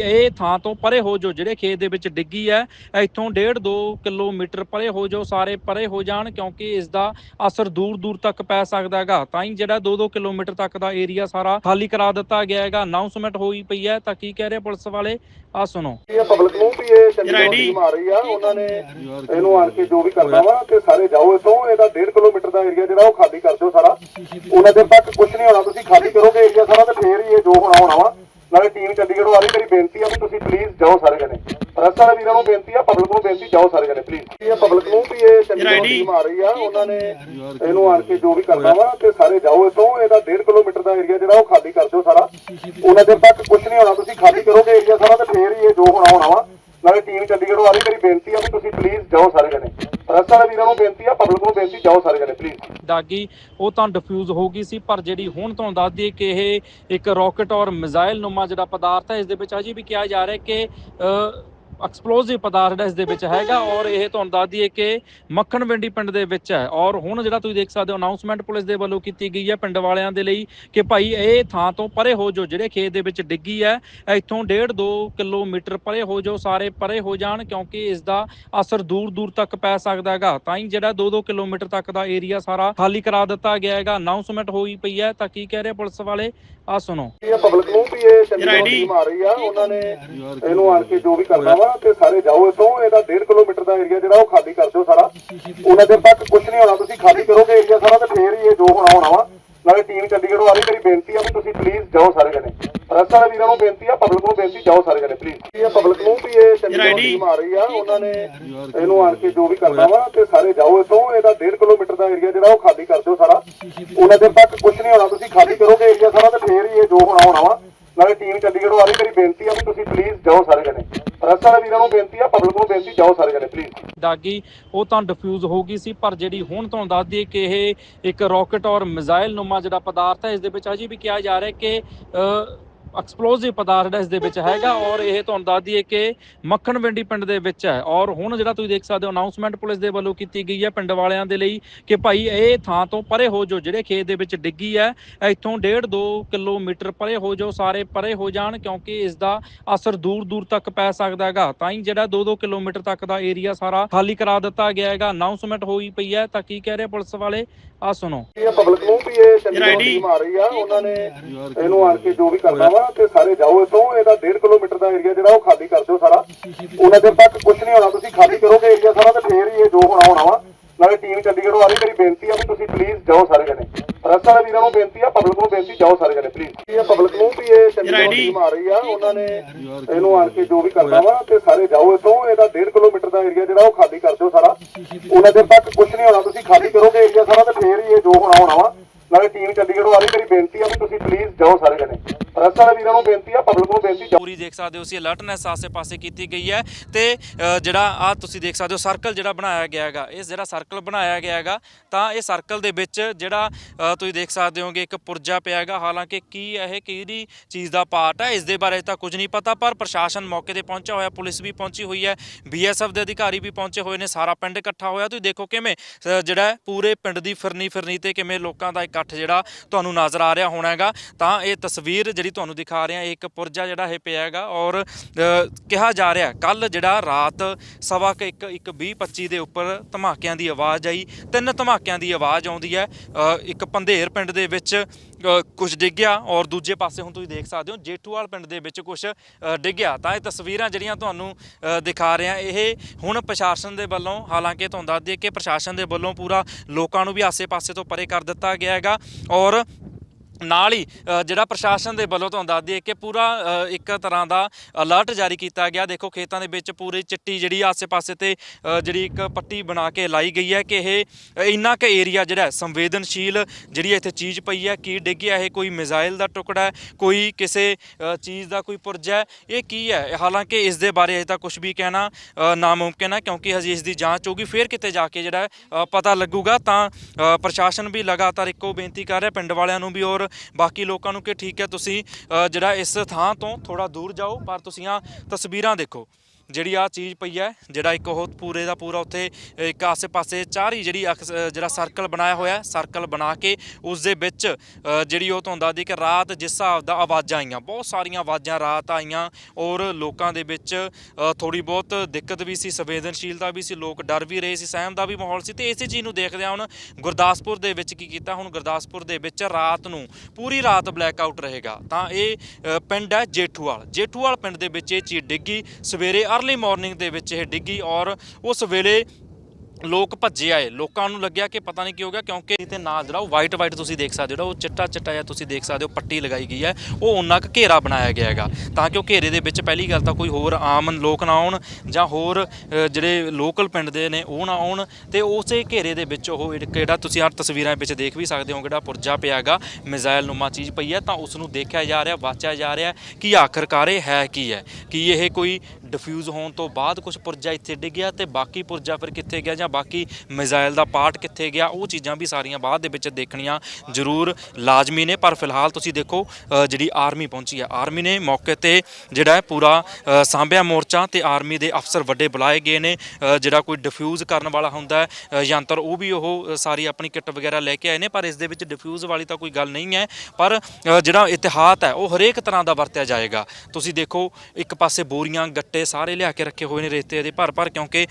ਇਹ ਥਾਂ ਤੋਂ ਪਰੇ ਹੋ ਜੋ ਜਿਹੜੇ ਖੇਤ ਦੇ ਵਿੱਚ ਡਿੱਗੀ ਹੈ ਇੱਥੋਂ 1.5 2 ਕਿਲੋਮੀਟਰ ਪਰੇ ਹੋ ਜੋ ਸਾਰੇ ਪਰੇ ਹੋ ਜਾਣ ਕਿਉਂਕਿ ਇਸ ਦਾ ਅਸਰ ਦੂਰ ਦੂਰ ਤੱਕ ਪੈ ਸਕਦਾ ਹੈਗਾ। ਤਾਂ ਹੀ ਜਿਹੜਾ 2 2 ਕਿਲੋਮੀਟਰ ਤੱਕ ਦਾ ਏਰੀਆ ਸਾਰਾ ਖਾਲੀ ਕਰਾ ਦਿੱਤਾ ਗਿਆ ਹੈਗਾ। ਅਨਾਉਂਸਮੈਂਟ ਹੋਈ ਪਈ ਹੈ ਤਾਂ ਕੀ ਕਹਿ ਰਹੇ ਪੁਲਿਸ ਵਾਲੇ? ਆ ਸੁਣੋ। ਇਹ ਪਬਲਿਕ ਨੂੰ ਵੀ ਇਹ ਚੰਡੀਗੜ੍ਹ ਆ ਰਹੀ ਆ। ਉਹਨਾਂ ਨੇ ਇਹਨੂੰ ਆਣ ਕੇ ਜੋ ਵੀ ਕਰਨਾ ਵਾ ਤੇ ਸਾਰੇ ਜਾਓ ਇਥੋਂ। ਇਹਦਾ 1.5 ਕਿਲੋਮੀਟਰ ਦਾ ਏਰੀਆ ਜਿਹੜਾ ਉਹ ਖਾਲੀ ਕਰ ਦਿਓ ਸਾਰਾ। ਉਹਨਾਂ ਦੇ ਤੱਕ ਕੁਝ ਨਹੀਂ ਹੋਣਾ ਤੁਸੀਂ ਖਾਲੀ ਕਰੋਗੇ ਏਰੀਆ ਸਾਰਾ ਤੇ ਫੇਰ ਹੀ ਇਹ ਜੋ ਹੋਣਾ ਹੋਣਾ ਵਾ। ਨਾਲੇ ਟੀਮ ਚੰਡੀਗੜ੍ਹੋਂ ਆ ਰਹੀ ਮੇਰੀ ਬੇਨਤੀ ਆ ਵੀ ਤੁਸੀਂ ਪਲੀਜ਼ ਜਾਓ ਸਾਰੇ ਜਣੇ। ਪ੍ਰੈਸ ਵਾਲੇ ਵੀਰਾਂ ਨੂੰ ਬੇਨਤੀ ਆ ਪਬਲਿਕ ਨੂੰ ਬੇਨਤੀ ਜਾਓ ਸਾਰੇ ਜਣੇ ਪਲੀਜ਼ ਇਹ ਪਬਲਿਕ ਨੂੰ ਵੀ ਇਹ ਚੰਡੀਗੜ੍ਹ ਟੀਮ ਆ ਰਹੀ ਆ ਉਹਨਾਂ ਨੇ ਇਹਨੂੰ ਆਣ ਕੇ ਜੋ ਵੀ ਕਰਨਾ ਵਾ ਤੇ ਸਾਰੇ ਜਾਓ ਇਥੋਂ ਇਹਦਾ 1.5 ਕਿਲੋਮੀਟਰ ਦਾ ਏਰੀਆ ਜਿਹੜਾ ਉਹ ਖਾਲੀ ਕਰ ਦਿਓ ਸਾਰਾ। ਉਹਨਾਂ ਦੇ ਤੱਕ ਕੁਝ ਨਹੀਂ ਹੋਣਾ ਤੁਸੀਂ ਖਾਲੀ ਕਰੋਗੇ ਏਰੀਆ ਸਾਰਾ ਤੇ ਫੇਰ ਹੀ ਇਹ ਜੋ ਹੋਣਾ ਹੋਣਾ ਵਾ। ਨਾਲੇ ਟੀਮ ਚੰਡੀਗੜ੍ਹੋਂ ਆ ਰਹੀ ਮੇਰੀ ਬੇਨਤੀ ਆ ਵੀ ਤੁਸੀਂ ਪਲੀਜ਼ ਜਾਓ ਸਾਰੇ ਜਣੇ। ਪ੍ਰੈਸ ਵਾਲੇ ਵੀਰਾਂ ਨੂੰ ਬੇਨਤੀ ਆ, ਪਬਲਿਕ ਨੂੰ ਬੇਨਤੀ, ਜਾਓ ਸਾਰੇ ਜਣੇ ਪਲੀਜ਼ ਦਾਗੀ, ਉਹ ਤਾਂ ਡਿਫਿਊਜ਼ ਹੋ ਗਈ ਸੀ, ਪਰ ਜਿਹੜੀ ਹੁਣ ਤੁਹਾਨੂੰ ਦੱਸ ਦਈਏ ਕਿ ਇਹ ਇੱਕ ਰਾਕਟ ਔਰ ਮਿਜ਼ਾਈਲ ਨੁਮਾ ਜਿਹੜਾ ਪਦਾਰਥ ਹੈ, ਇਸ ਦੇ ਵਿੱਚ ਅਜੇ ਵੀ ਕਿਹਾ ਜਾ ਰਿਹਾ ਕਿ ਐਕਸਪਲੋਸਿਵ ਪਦਾਰਥ ਇਸ ਦੇ ਵਿੱਚ ਹੈਗਾ ਔਰ ਇਹ ਤੁਹਾਨੂੰ ਦੱਸ ਦਈਏ ਕਿ ਮੱਖਣ ਪਿੰਡ ਦੇ ਵਿੱਚ ਹੈ ਔਰ ਹੁਣ ਜਿਹੜਾ ਤੁਸੀਂ ਦੇਖ ਸਕਦੇ ਹੋ ਅਨਾਉਂਸਮੈਂਟ ਪੁਲਿਸ ਦੇ ਵੱਲੋਂ ਕੀਤੀ ਗਈ ਹੈ ਪਿੰਡ ਵਾਲਿਆਂ ਦੇ ਲਈ ਕਿ ਭਾਈ ਇਹ ਥਾਂ ਤੋਂ ਪਰੇ ਹੋ ਜੋ ਜਿਹੜੇ ਖੇਤ ਦੇ ਵਿੱਚ ਡਿੱਗੀ ਹੈ, ਇੱਥੋਂ 1.5 2 ਕਿਲੋਮੀਟਰ ਪਰੇ ਹੋ ਜਾਓ, ਸਾਰੇ ਪਰੇ ਹੋ ਜਾਣ ਕਿਉਂਕਿ ਇਸ ਦਾ ਅਸਰ ਦੂਰ ਦੂਰ ਤੱਕ ਪੈ ਸਕਦਾ ਹੈਗਾ। ਤਾਂ ਹੀ ਜਿਹੜਾ 2 2 ਕਿਲੋਮੀਟਰ ਤੱਕ ਦਾ ਏਰੀਆ ਸਾਰਾ ਖਾਲੀ ਕਰਾ ਦਿੱਤਾ ਗਿਆ ਹੈਗਾ। ਅਨਾਉਂਸਮੈਂਟ ਹੋਈ ਪਈ ਹੈ ਤਾਂ ਕੀ ਕਹਿ ਰਹੇ ਪੁਲਿਸ ਵਾਲੇ? ਆ ਸੁਣੋ। ਇਹ ਪਬਲਿਕ ਨੂੰ ਵੀ ਇਹ ਚੰਡੀਗੜ੍ਹ ਟੀਮ ਆ ਰਹੀ ਆ ਉਹਨਾਂ ਨੇ ਇਹਨੂੰ ਆਣ ਕੇ ਜੋ ਵੀ ਕਰਨਾ ਵਾ ਤੇ ਸਾਰੇ ਜਾਓ ਇਥੋਂ ਇਹਦਾ 1.5 ਕਿਲੋਮੀਟਰ ਦਾ ਏਰੀਆ ਜਿਹੜਾ ਉਹ ਖਾਲੀ ਕਰ ਦਿਓ ਸਾਰਾ। ਉਹਨਾਂ ਦੇ ਤੱਕ ਕੁਝ ਨਹੀਂ ਹੋਣਾ ਤੁਸੀਂ ਖਾਲੀ ਕਰੋਗੇ ਏਰੀਆ ਸਾਰਾ ਤੇ ਫੇਰ ਹੀ ਇਹ ਜੋ ਹੋਣਾ ਹੋਣਾ ਵਾ। ਨਾਲੇ ਟੀਮ ਚੰਡੀਗੜ੍ਹੋਂ ਆ ਰਹੀ ਮੇਰੀ ਬੇਨਤੀ ਆ ਵੀ ਤੁਸੀਂ ਪਲੀਜ਼ ਜਾਓ ਸਾਰੇ ਜਣੇ। ਪ੍ਰੈਸ ਵਾਲੇ ਵੀਰਾਂ ਨੂੰ ਬੇਨਤੀ ਆ ਪਬਲਿਕ ਨੂੰ ਬੇਨਤੀ ਜਾਓ ਸਾਰੇ ਜਣੇ ਪਲੀਜ਼ ਇਹ ਪਬਲਿਕ ਨੂੰ ਵੀ ਇਹ ਚੰਡੀਗੜ੍ਹ ਟੀਮ ਆ ਰਹੀ ਆ ਉਹਨਾਂ ਨੇ ਇਹਨੂੰ ਆਣ ਕੇ ਜੋ ਵੀ ਕਰਨਾ ਵਾ ਤੇ ਸਾਰੇ ਜਾਓ ਇਥੋਂ ਇਹਦਾ 1.5 ਕਿਲੋਮੀਟਰ ਦਾ ਏਰੀਆ ਜਿਹੜਾ ਉਹ ਖਾਲੀ ਕਰ ਦਿਓ ਸਾਰਾ। ਉਹਨਾਂ ਦੇ ਤੱਕ ਕੁਝ ਨਹੀਂ ਹੋਣਾ ਤੁਸੀਂ ਖਾਲੀ ਕਰੋਗੇ ਏਰੀਆ ਸਾਰਾ ਤੇ ਫੇਰ ਹੀ ਇਹ ਜੋ ਹੋਣਾ ਹੋਣਾ ਵਾ। ਨਾਲੇ ਟੀਮ ਚੰਡੀਗੜ੍ਹੋਂ ਆ ਰਹੀ, ਮੇਰੀ ਬੇਨਤੀ ਆ ਵੀ ਤੁਸੀਂ ਪਲੀਜ਼ ਜਾਓ ਸਾਰੇ ਜਣੇ। ਪ੍ਰੈਸ ਵਾਲੇ ਵੀਰਾਂ ਨੂੰ ਬੇਨਤੀ ਆ ਪਬਲਿਕ ਨੂੰ ਬੇਨਤੀ, ਜਾਓ ਸਾਰੇ ਜਣੇ ਪਲੀਜ਼ ਦਾਗੀ, ਉਹ ਤਾਂ ਡਿਫਿਊਜ਼ ਹੋ ਗਈ ਸੀ, ਪਰ ਜਿਹੜੀ ਹੁਣ ਤੁਹਾਨੂੰ ਦੱਸ ਦਈਏ ਕਿ ਇਹ ਇੱਕ ਰਾਕਟ ਔਰ ਮਿਜ਼ਾਈਲ ਨੁਮਾ ਜਿਹੜਾ ਪਦਾਰਥ ਹੈ, ਇਸ ਦੇ ਵਿੱਚ ਅਜੇ ਵੀ ਕਿਹਾ ਜਾ ਰਿਹਾ ਕਿ ਐਕਸਪਲੋਸਿਵ ਪਦਾਰਥ ਜਿਹੜਾ ਇਸ ਦੇ ਵਿੱਚ ਹੈਗਾ ਔਰ ਇਹ ਤੁਹਾਨੂੰ ਦੱਸ ਦਈਏ ਕਿ ਮੱਖਣ ਵਿੰਡੀ ਪਿੰਡ ਦੇ ਵਿੱਚ ਹੈ ਔਰ ਹੁਣ ਜਿਹੜਾ ਤੁਸੀਂ ਦੇਖ ਸਕਦੇ ਹੋ ਅਨਾਉਂਸਮੈਂਟ ਪੁਲਿਸ ਦੇ ਵੱਲੋਂ ਕੀਤੀ ਗਈ ਹੈ ਪਿੰਡ ਵਾਲਿਆਂ ਦੇ ਲਈ ਕਿ ਭਾਈ ਇਹ ਥਾਂ ਤੋਂ ਪਰੇ ਹੋ ਜੋ ਜਿਹੜੇ ਖੇਤ ਦੇ ਵਿੱਚ ਡਿੱਗੀ ਹੈ ਇੱਥੋਂ 1.5 2 ਕਿਲੋਮੀਟਰ ਪਰੇ ਹੋ ਜੋ ਸਾਰੇ ਪਰੇ ਹੋ ਜਾਣ ਕਿਉਂਕਿ ਇਸ ਦਾ ਅਸਰ ਦੂਰ ਦੂਰ ਤੱਕ ਪੈ ਸਕਦਾ ਹੈਗਾ। ਤਾਂ ਹੀ ਜਿਹੜਾ 2 2 ਕਿਲੋਮੀਟਰ ਤੱਕ ਦਾ ਏਰੀਆ ਸਾਰਾ ਖਾਲੀ ਕਰਾ ਦਿੱਤਾ ਗਿਆ ਹੈਗਾ। ਅਨਾਉਂਸਮੈਂਟ ਹੋਈ ਪਈ ਹੈ ਤਾਂ ਕੀ ਕਹਿ ਰਹੇ ਪੁਲਿਸ ਵਾਲੇ? ਆ ਸੁਣੋ। ਇਹ ਪਬਲਿਕ ਨੂੰ ਵੀ ਇਹ ਚੰਡੀਗੜ੍ਹ ਟੀਮ ਆ ਰਹੀ ਆ। ਉਹਨਾਂ ਨੇ ਇਹਨੂੰ ਆਣ ਕੇ ਜੋ ਵੀ ਕਰਨਾ ਵਾ ਤੇ ਸਾਰੇ ਜਾਓ ਇਥੋਂ ਇਹਦਾ 1.5 ਕਿਲੋਮੀਟਰ ਦਾ ਏਰੀਆ ਜਿਹੜਾ ਉਹ ਖਾਲੀ ਕਰ ਦਿਓ ਸਾਰਾ। ਉਹਨਾਂ ਦੇ ਤੱਕ ਕੁਝ ਨਹੀਂ ਹੋਣਾ ਤੁਸੀਂ ਖਾਲੀ ਕਰੋਗੇ ਏਰੀਆ ਸਾਰਾ ਤੇ ਫੇਰ ਹੀ ਇਹ ਜੋ ਹੋਣਾ ਹੋਣਾ ਵਾ। ਨਾਲੇ ਟੀਮ ਚੰਡੀਗੜ੍ਹੋਂ ਆ ਰਹੀ ਮੇਰੀ ਬੇਨਤੀ ਆ ਵੀ ਤੁਸੀਂ ਪਲੀਜ਼ ਜਾਓ ਸਾਰੇ ਜਣੇ। ਪ੍ਰੈਸ ਵਾਲੇ ਵੀਰਾਂ ਨੂੰ ਬੇਨਤੀ ਆ ਪਬਲਿਕ ਨੂੰ ਬੇਨਤੀ ਜਾਓ ਸਾਰੇ ਜਣੇ ਪਲੀਜ਼ ਇਹ ਪਬਲਿਕ ਨੂੰ ਵੀ ਇਹ ਚੰਡੀਗੜ੍ਹ ਟੀਮ ਆ ਰਹੀ ਆ ਉਹਨਾਂ ਨੇ ਇਹਨੂੰ ਆਣ ਕੇ ਜੋ ਵੀ ਕਰਨਾ ਵਾ ਤੇ ਸਾਰੇ ਜਾਓ ਇਥੋਂ ਇਹਦਾ 1.5 ਕਿਲੋਮੀਟਰ ਦਾ ਏਰੀਆ ਜਿਹੜਾ ਉਹ ਖਾਲੀ ਕਰ ਦਿਓ ਸਾਰਾ। ਉਹਨਾਂ ਦੇ ਤੱਕ ਕੁਝ ਨਹੀਂ ਹੋਣਾ ਤੁਸੀਂ ਖਾਲੀ ਕਰੋਗੇ ਏਰੀਆ ਸਾਰਾ ਤੇ ਫੇਰ ਹੀ ਇਹ ਜੋ ਹੋਣਾ ਹੋਣਾ ਵਾ। ਨਾਲੇ ਟੀਮ ਚੰਡੀਗੜ੍ਹੋਂ ਆ ਮੇਰੀ ਬੇਨਤੀ ਆ ਵੀ ਤੁਸੀਂ ਪਲੀਜ਼ ਜਾਓ ਸਾਰੇ ਜਣੇ। ਪ੍ਰੈਸ ਵਾਲੇ ਵੀਰਾਂ ਨੂੰ ਬੇਨਤੀ ਆ ਪਬਲਿਕ ਨੂੰ ਬੇਨਤੀ ਪੂਰੀ ਦੇਖ ਸਕਦੇ ਹੋ ਸੀ ਅਲਰਟਨੈਸ ਆਸੇ-ਪਾਸੇ ਕੀਤੀ ਗਈ ਹੈ ਤੇ ਜਿਹੜਾ ਆ ਤੁਸੀਂ ਦੇਖ ਸਕਦੇ ਹੋ ਸਰਕਲ ਜਿਹੜਾ ਬਣਾਇਆ ਗਿਆ ਹੈਗਾ ਇਹ ਜਿਹੜਾ ਸਰਕਲ ਬਣਾਇਆ ਗਿਆ ਹੈਗਾ, ਤਾਂ ਇਹ ਸਰਕਲ ਦੇ ਵਿੱਚ ਜਿਹੜਾ ਤੁਸੀਂ ਦੇਖ ਸਕਦੇ ਹੋਗੇ, ਇੱਕ ਪੁਰਜਾ ਪਿਆ ਹੈਗਾ, ਹਾਲਾਂਕਿ ਕੀ ਇਹ ਕਿਹੜੀ ਚੀਜ਼ ਦਾ ਪਾਰਟ ਹੈ, ਇਸ ਦੇ ਬਾਰੇ ਤਾਂ ਕੁਝ ਨਹੀਂ ਪਤਾ, ਪਰ ਪ੍ਰਸ਼ਾਸਨ ਮੌਕੇ ਤੇ ਪਹੁੰਚਿਆ ਹੋਇਆ, ਪੁਲਿਸ ਵੀ ਪਹੁੰਚੀ ਹੋਈ ਹੈ ਬੀਐਸਐਫ ਦੇ ਅਧਿਕਾਰੀ ਵੀ ਪਹੁੰਚੇ ਹੋਏ ਨੇ, ਸਾਰਾ ਪਿੰਡ ਇਕੱਠਾ ਹੋਇਆ, ਤੁਸੀਂ ਦੇਖੋ ਕਿਵੇਂ ਜਿਹੜਾ ਪੂਰੇ ਪਿੰਡ ਦੀ ਫਿਰਨੀ ਫਿਰਨੀ ਤੇ ਕਿਵੇਂ ਲੋਕਾਂ ਦਾ ਇੱਕ ਇਕੱਠ ਜਿਹੜਾ ਤੁਹਾਨੂੰ ਨਜ਼ਰ ਆ ਰਿਹਾ ਹੋਣਾ ਹੈਗਾ। ਤਾਂ ਇਹ ਤਸਵੀਰ ਜਿਹੜੀ ਤੁਹਾਨੂੰ ਦਿਖਾ ਰਿਹਾ, ਇਹ ਇੱਕ ਪੁਰਜਾ ਜਿਹੜਾ ਇਹ ਪਿਆ ਹੈਗਾ ਔਰ ਕਿਹਾ ਜਾ ਰਿਹਾ ਕੱਲ ਜਿਹੜਾ ਰਾਤ ਸਵਾ ਕੁ ਇੱਕ ਇੱਕ 20 25 ਦੇ ਉੱਪਰ ਧਮਾਕਿਆਂ ਦੀ ਆਵਾਜ਼ ਆਈ। ਤਿੰਨ ਧਮਾਕਿਆਂ ਦੀ ਆਵਾਜ਼ ਆਉਂਦੀ ਹੈ। ਇੱਕ ਪੰਧੇਰ ਪਿੰਡ ਦੇ ਵਿੱਚ ਕੁਝ ਡਿੱਗਿਆ ਔਰ ਦੂਜੇ ਪਾਸੇ ਹੁਣ ਤੁਸੀਂ ਦੇਖ ਸਕਦੇ ਹੋ, ਜੇਠੂਵਾਲ ਪਿੰਡ ਦੇ ਵਿੱਚ ਕੁਝ ਡਿੱਗਿਆ। ਤਾਂ ਇਹ ਤਸਵੀਰਾਂ ਜਿਹੜੀਆਂ ਤੁਹਾਨੂੰ ਦਿਖਾ ਰਿਹਾ, ਇਹ ਹੁਣ ਪ੍ਰਸ਼ਾਸਨ ਦੇ ਵੱਲੋਂ, ਹਾਲਾਂਕਿ ਤੁਹਾਨੂੰ ਦੱਸ ਦਈਏ ਕਿ ਪ੍ਰਸ਼ਾਸਨ ਦੇ ਵੱਲੋਂ ਪੂਰਾ ਲੋਕਾਂ ਨੂੰ ਵੀ ਆਸੇ-ਪਾਸੇ ਤੋਂ ਪਰੇ ਕਰ ਦਿੱਤਾ ਗਿਆ ਹੈਗਾ ਔਰ ਨਾਲ ਹੀ ਜਿਹੜਾ ਪ੍ਰਸ਼ਾਸਨ ਦੇ ਵੱਲੋਂ ਤੁਹਾਨੂੰ ਦੱਸ ਦਈਏ ਕਿ ਪੂਰਾ ਇੱਕ ਤਰ੍ਹਾਂ ਦਾ ਅਲਰਟ ਜਾਰੀ ਕੀਤਾ ਗਿਆ। ਦੇਖੋ ਖੇਤਾਂ ਦੇ ਵਿੱਚ ਪੂਰੀ ਚਿੱਟੀ ਜਿਹੜੀ ਆਸੇ-ਪਾਸੇ ਤੇ ਜਿਹੜੀ ਇੱਕ ਪੱਟੀ ਬਣਾ ਕੇ ਲਾਈ ਗਈ ਹੈ ਕਿ ਇਹ ਇੰਨਾ ਕੁ ਏਰੀਆ ਜਿਹੜਾ ਸੰਵੇਦਨਸ਼ੀਲ ਜਿਹੜੀ ਇੱਥੇ ਚੀਜ਼ ਪਈ ਹੈ। ਕੀ ਡਿੱਗਿਆ ਇਹ ਕੋਈ ਮਿਜ਼ਾਈਲ ਦਾ ਟੁਕੜਾ ਹੈ? ਕੋਈ ਕਿਸੇ ਚੀਜ਼ ਦਾ ਕੋਈ ਪੁਰਜਾ ਹੈ? ਇਹ ਕੀ ਹੈ? ਹਾਲਾਂਕਿ ਇਸ ਦੇ ਬਾਰੇ ਅਜੇ ਤਾਂ ਕੁਝ ਵੀ ਕਹਿਣਾ ਅ, ਨਾਮੁਮਕਿਨ ਹੈ ਕਿਉਂਕਿ ਹਜੇ ਇਸ ਦੀ ਜਾਂਚ ਹੋਗੀ ਫਿਰ ਕਿਤੇ ਜਾ ਕੇ ਜਿਹੜਾ ਪਤਾ ਲੱਗੂਗਾ। ਤਾਂ ਪ੍ਰਸ਼ਾਸਨ ਵੀ ਲਗਾਤਾਰ ਇੱਕੋ ਬੇਨਤੀ ਕਰ ਰਿਹਾ। ਪਿੰਡ ਵਾਲਿਆਂ ਨੂੰ ਵੀ ਔਰ ਬਾਕੀ ਲੋਕਾਂ ਨੂੰ ਕਿ ਠੀਕ ਹੈ, ਤੁਸੀਂ ਜਿਹੜਾ ਇਸ ਥਾਂ ਤੋਂ ਥੋੜਾ ਦੂਰ ਜਾਓ, ਪਰ ਤੁਸੀਂ ਆ ਤਸਵੀਰਾਂ ਦੇਖੋ। ਜਿਹੜੀ ਆ ਚੀਜ਼ ਪਈ ਹੈ, ਜਿਹੜਾ ਇੱਕ ਉਹ ਪੂਰੇ ਦਾ ਪੂਰਾ ਉੱਥੇ, ਇੱਕ ਆਸੇ-ਪਾਸੇ ਚਾਰੀ ਜਿਹੜੀ ਅਕਸ- ਜਿਹੜਾ ਸਰਕਲ ਬਣਾਇਆ ਹੋਇਆ ਸਰਕਲ ਬਣਾ ਕੇ ਉਸ ਦੇ ਵਿੱਚ ਜਿਹੜੀ ਉਹ ਤੁਹਾਨੂੰ ਦੱਸਦੀ ਕਿ ਰਾਤ ਜਿਸ ਹਿਸਾਬ ਦਾ ਆਵਾਜ਼ਾਂ ਆਈਆਂ, ਬਹੁਤ ਸਾਰੀਆਂ ਆਵਾਜ਼ਾਂ ਰਾਤ ਆਈਆਂ ਔਰ ਲੋਕਾਂ ਦੇ ਵਿੱਚ ਥੋੜੀ ਬਹੁਤ ਦਿੱਕਤ ਵੀ ਸੀ, ਸੰਵੇਦਨਸ਼ੀਲਤਾ ਵੀ ਸੀ, ਲੋਕ ਡਰ ਵੀ ਰਹੇ ਸੀ, ਸਹਿਮ ਦਾ ਵੀ ਮਾਹੌਲ ਸੀ ਤੇ ਇਸੇ ਚੀਜ਼ ਨੂੰ ਦੇਖਦਿਆਂ ਹੁਣ ਗੁਰਦਾਸਪੁਰ ਦੇ ਵਿੱਚ ਕੀ ਕੀਤਾ, ਹੁਣ ਗੁਰਦਾਸਪੁਰ ਦੇ ਵਿੱਚ ਰਾਤ ਨੂੰ ਪੂਰੀ ਰਾਤ ਬਲੈਕ ਆਊਟ ਰਹੇਗਾ, ਤਾਂ ਇਹ ਪਿੰਡ ਹੈ ਜੇਠੂਵਾਲ ਜੇਠੂਵਾਲ ਪਿੰਡ ਦੇ ਵਿੱਚ ਇਹ ਚੀਜ਼ ਡਿੱਗੀ, ਸਵੇਰੇ ਅਰਲੀ ਮਾਰਨਿੰਗ ਦੇ ਵਿੱਚ ਇਹ ਡਿੱਗੀ ਔਰ ਉਸ ਵੇਲੇ ਲੋਕ ਭੱਜੇ ਆਏ। ਲੋਕਾਂ ਨੂੰ ਲੱਗਿਆ ਕਿ ਪਤਾ ਨਹੀਂ ਕੀ ਹੋ ਗਿਆ ਕਿਉਂਕਿ ਤੇ ਨਾਲ ਜਿਹੜਾ ਉਹ ਵਾਈਟ ਵਾਈਟ ਤੁਸੀਂ ਦੇਖ ਸਕਦੇ ਹੋ ਜਿਹੜਾ ਉਹ ਚਿੱਟਾ ਚਿੱਟਾ ਜਿਹਾ ਤੁਸੀਂ ਦੇਖ ਸਕਦੇ ਹੋ, ਪੱਟੀ ਲਗਾਈ ਗਈ ਹੈ। ਉਹ ਉਹਨਾਂ ਕੁ ਘੇਰਾ ਬਣਾਇਆ ਗਿਆ ਹੈਗਾ। ਤਾਂ ਕਿ ਉਹ ਘੇਰੇ ਦੇ ਵਿੱਚ ਪਹਿਲੀ ਗੱਲ ਤਾਂ ਕੋਈ ਹੋਰ ਆਮ ਲੋਕ ਨਾ ਆਉਣ ਜਾਂ ਹੋਰ ਜਿਹੜੇ ਲੋਕਲ ਪਿੰਡ ਦੇ ਨੇ ਉਹ ਨਾ ਆਉਣ। ਤੇ ਉਸੇ ਘੇਰੇ ਦੇ ਵਿੱਚ ਉਹ ਇੱਕ ਜਿਹੜਾ ਤੁਸੀਂ ਹਰ ਤਸਵੀਰਾਂ ਵਿੱਚ ਦੇਖ ਵੀ ਸਕਦੇ ਹੋ ਜਿਹੜਾ ਪੁਰਜਾ ਪਿਆ ਹੈਗਾ। ਮਿਜ਼ਾਈਲ ਨੁਮਾ ਚੀਜ਼ ਪਈ ਹੈ ਤਾਂ ਉਸ ਨੂੰ ਦੇਖਿਆ ਜਾ ਰਿਹਾ, ਵਾਚਿਆ ਜਾ ਰਿਹਾ ਕਿ ਆਖਰਕਾਰ ਇਹ ਹੈ ਕੀ ਹੈ। ਕੀ ਇਹ ਕੋਈ ਡਿਫਿਊਜ਼ ਹੋਣ ਤੋਂ ਬਾਅਦ ਕੁਝ ਪੁਰਜਾ ਇੱਥੇ ਡਿੱਗਿਆ ਤੇ ਬਾਕੀ ਪੁਰਜਾ ਫਿਰ ਕਿੱਥੇ ਗਿਆ ਜਾਂ ਬਾਕੀ ਮਿਜ਼ਾਈਲ ਦਾ ਪਾਰਟ ਕਿੱਥੇ ਗਿਆ, ਉਹ ਚੀਜ਼ਾਂ ਵੀ ਸਾਰੀਆਂ ਬਾਅਦ ਦੇ ਵਿੱਚ ਦੇਖਣੀਆਂ ਜ਼ਰੂਰ ਲਾਜ਼ਮੀ ਨੇ। ਪਰ ਫਿਲਹਾਲ ਤੁਸੀਂ ਦੇਖੋ ਜਿਹੜੀ ਆਰਮੀ ਪਹੁੰਚੀ ਹੈ। ਆਰਮੀ ਨੇ ਮੌਕੇ ਤੇ ਜਿਹੜਾ ਹੈ ਪੂਰਾ ਸਾਂਭਿਆ ਮੋਰਚਾ ਤੇ ਆਰਮੀ ਦੇ ਅਫਸਰ ਵੱਡੇ ਬੁਲਾਏ ਗਏ ਨੇ। ਜਿਹੜਾ ਕੋਈ ਡਿਫਿਊਜ਼ ਕਰਨ ਵਾਲਾ ਹੁੰਦਾ ਹੈ ਯੰਤਰ, ਉਹ ਵੀ ਉਹ ਸਾਰੀ ਆਪਣੀ ਕਿੱਟ ਵਗੈਰਾ ਲੈ ਕੇ ਆਏ ਨੇ, ਪਰ ਇਸ ਦੇ ਵਿੱਚ ਡਿਫਿਊਜ਼ ਵਾਲੀ ਤਾਂ ਕੋਈ ਗੱਲ ਨਹੀਂ ਹੈ। ਪਰ ਜਿਹੜਾ ਇਤਿਹਾਤ ਹੈ, ਉਹ ਹਰੇਕ ਤਰ੍ਹਾਂ ਦਾ ਵਰਤਿਆ ਜਾਏਗਾ। ਤੁਸੀਂ ਦੇਖੋ, ਇੱਕ ਪਾਸੇ ਬੋਰੀਆਂ, ਗੱਟੇ ਸਾਰੇ ਲਿਆ ਕੇ ਰੱਖੇ ਹੋਏ ਨੇ ਰੇਤੇ ਦੇ ਭਰ ਭਰ ਕਿਉਂਕਿ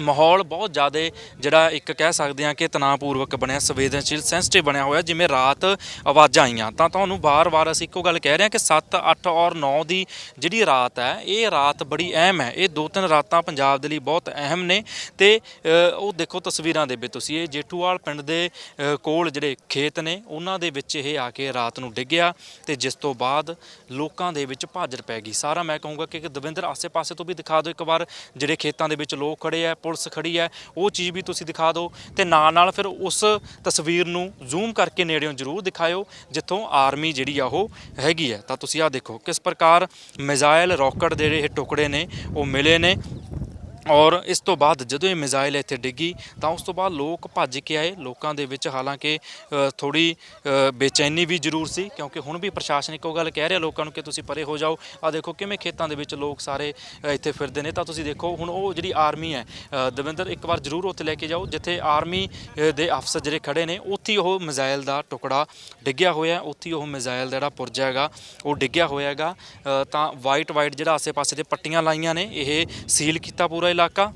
ਮਾਹੌਲ ਬਹੁਤ ਜ਼ਿਆਦਾ ਜਿਹੜਾ ਇੱਕ ਕਹਿ ਸਕਦੇ ਹਾਂ ਕਿ ਤਣਾਅਪੂਰਵਕ ਬਣਿਆ, ਸੰਵੇਦਨਸ਼ੀਲ ਸੈਂਸਿਟਿਵ ਬਣਿਆ ਹੋਇਆ, ਜਿਵੇਂ ਰਾਤ ਆਵਾਜ਼ਾਂ ਆਈਆਂ। ਤਾਂ ਤੁਹਾਨੂੰ ਬਾਰ-ਬਾਰ ਅਸੀਂ ਇੱਕੋ ਗੱਲ ਕਹਿ ਰਹੇ ਹਾਂ ਕਿ 7 8 ਔਰ 9 ਦੀ ਜਿਹੜੀ ਰਾਤ ਹੈ, ਇਹ ਰਾਤ ਬੜੀ ਅਹਿਮ ਹੈ। ਇਹ ਦੋ ਤਿੰਨ ਰਾਤਾਂ ਪੰਜਾਬ ਦੇ ਲਈ ਬਹੁਤ ਅਹਿਮ ਨੇ ਤੇ ਉਹ ਦੇਖੋ ਤਸਵੀਰਾਂ ਦੇ ਵਿੱਚ ਤੁਸੀਂ, ਇਹ ਜੇਠੂਵਾਲ ਪਿੰਡ ਦੇ ਕੋਲ ਜਿਹੜੇ ਖੇਤ ਨੇ, ਉਹਨਾਂ ਦੇ ਵਿੱਚ ਇਹ ਆ ਕੇ ਰਾਤ ਨੂੰ ਡਿੱਗਿਆ ਤੇ ਜਿਸ ਤੋਂ ਬਾਅਦ ਲੋਕਾਂ ਦੇ ਵਿੱਚ ਭਾਜਰ ਪੈ ਗਈ। ਸਾਰਾ ਮੈਂ ਕਹੂੰਗਾ ਕਿ ਦਵਿੰਦਰ ਆਸੇ-ਪਾਸੇ ਤੋਂ ਵੀ ਦਿਖਾ ਦਿਓ ਇੱਕ ਵਾਰ, ਜਿਹੜੇ ਖੇਤਾਂ ਦੇ ਵਿੱਚ ਲੋਕ ਖੜੇ ਆ ਪੁਲਿਸ ਖੜੀ ਹੈ, ਉਹ ਚੀਜ਼ ਵੀ ਤੁਸੀਂ ਦਿਖਾ ਦਿਓ ਤੇ ਨਾਲ ਨਾਲ ਫਿਰ ਉਸ ਤਸਵੀਰ ਨੂੰ ਜ਼ੂਮ ਕਰਕੇ ਨੇੜਿਓਂ ਜ਼ਰੂਰ ਦਿਖਾਇਓ, ਜਿੱਥੋਂ ਆਰਮੀ ਜਿਹੜੀ ਆ ਉਹ ਹੈਗੀ ਹੈ। ਤਾਂ ਤੁਸੀਂ ਆ ਦੇਖੋ, ਕਿਸ ਪ੍ਰਕਾਰ ਮਿਜ਼ਾਈਲ ਰਾਕਟ ਦੇ ਜਿਹੜੇ ਟੁਕੜੇ ਨੇ, ਉਹ ਮਿਲੇ ਨੇ ਔਰ ਇਸ ਤੋਂ ਬਾਅਦ ਜਦੋਂ ਇਹ ਮਿਜ਼ਾਈਲ ਇੱਥੇ ਡਿੱਗੀ ਤਾਂ ਉਸ ਤੋਂ ਬਾਅਦ ਲੋਕ ਭੱਜ ਕੇ ਆਏ। ਲੋਕਾਂ ਦੇ ਵਿੱਚ ਹਾਲਾਂਕਿ ਥੋੜੀ ਬੇਚੈਨੀ ਵੀ ਜ਼ਰੂਰ ਸੀ ਕਿਉਂਕਿ ਹੁਣ ਵੀ ਪ੍ਰਸ਼ਾਸਨ ਇੱਕੋ ਗੱਲ ਕਹਿ ਰਿਹਾ ਲੋਕਾਂ ਨੂੰ ਕਿ ਤੁਸੀਂ ਪਰੇ ਹੋ ਜਾਓ। ਆ ਦੇਖੋ ਕਿਵੇਂ ਖੇਤਾਂ ਦੇ ਵਿੱਚ ਲੋਕ ਸਾਰੇ ਇੱਥੇ ਫਿਰਦੇ ਨੇ। ਤਾਂ ਤੁਸੀਂ ਦੇਖੋ ਹੁਣ ਉਹ ਜਿਹੜੀ ਆਰਮੀ ਹੈ ਦਵਿੰਦਰ ਇੱਕ ਵਾਰ ਜ਼ਰੂਰ ਉੱਥੇ ਲੈ ਕੇ ਜਾਓ ਜਿੱਥੇ ਆਰਮੀ ਦੇ ਅਫਸਰ ਜਿਹੜੇ ਖੜੇ ਨੇ ਉੱਥੇ ਉਹ ਮਿਜ਼ਾਈਲ ਦਾ ਟੁਕੜਾ ਡਿੱਗਿਆ ਹੋਇਆ, ਉੱਥੇ ਉਹ ਮਿਜ਼ਾਈਲ ਦਾ ਜਿਹੜਾ ਪੁਰਜਾ ਹੈਗਾ ਉਹ ਡਿੱਗਿਆ ਹੋਇਆ ਹੈਗਾ। ਤਾਂ ਵਾਈਟ ਵਾਈਟ ਜਿਹੜਾ ਆਸੇ-ਪਾਸੇ ਦੇ ਪੱਟੀਆਂ ਲਾਈਆਂ ਨੇ, ਇਹ ਸੀਲ ਕੀਤਾ ਪੂਰਾ ਇਲਾਕਾ।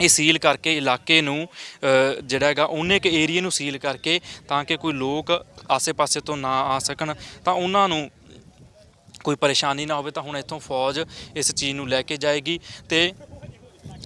ਇਹ ਸੀਲ ਕਰਕੇ ਇਲਾਕੇ ਨੂੰ ਜਿਹੜਾ ਹੈਗਾ, ਉਹਨੇ ਕਿ ਏਰੀਏ ਨੂੰ ਸੀਲ ਕਰਕੇ ਤਾਂ ਕਿ ਕੋਈ ਲੋਕ ਆਸੇ-ਪਾਸੇ ਤੋਂ ਨਾ ਆ ਸਕਣ, ਤਾਂ ਉਹਨਾਂ ਨੂੰ ਕੋਈ ਪਰੇਸ਼ਾਨੀ ਨਾ ਹੋਵੇ, ਤਾਂ ਹੁਣ ਇੱਥੋਂ ਫੌਜ ਇਸ ਚੀਜ਼ ਨੂੰ ਲੈ ਕੇ ਜਾਏਗੀ ਤੇ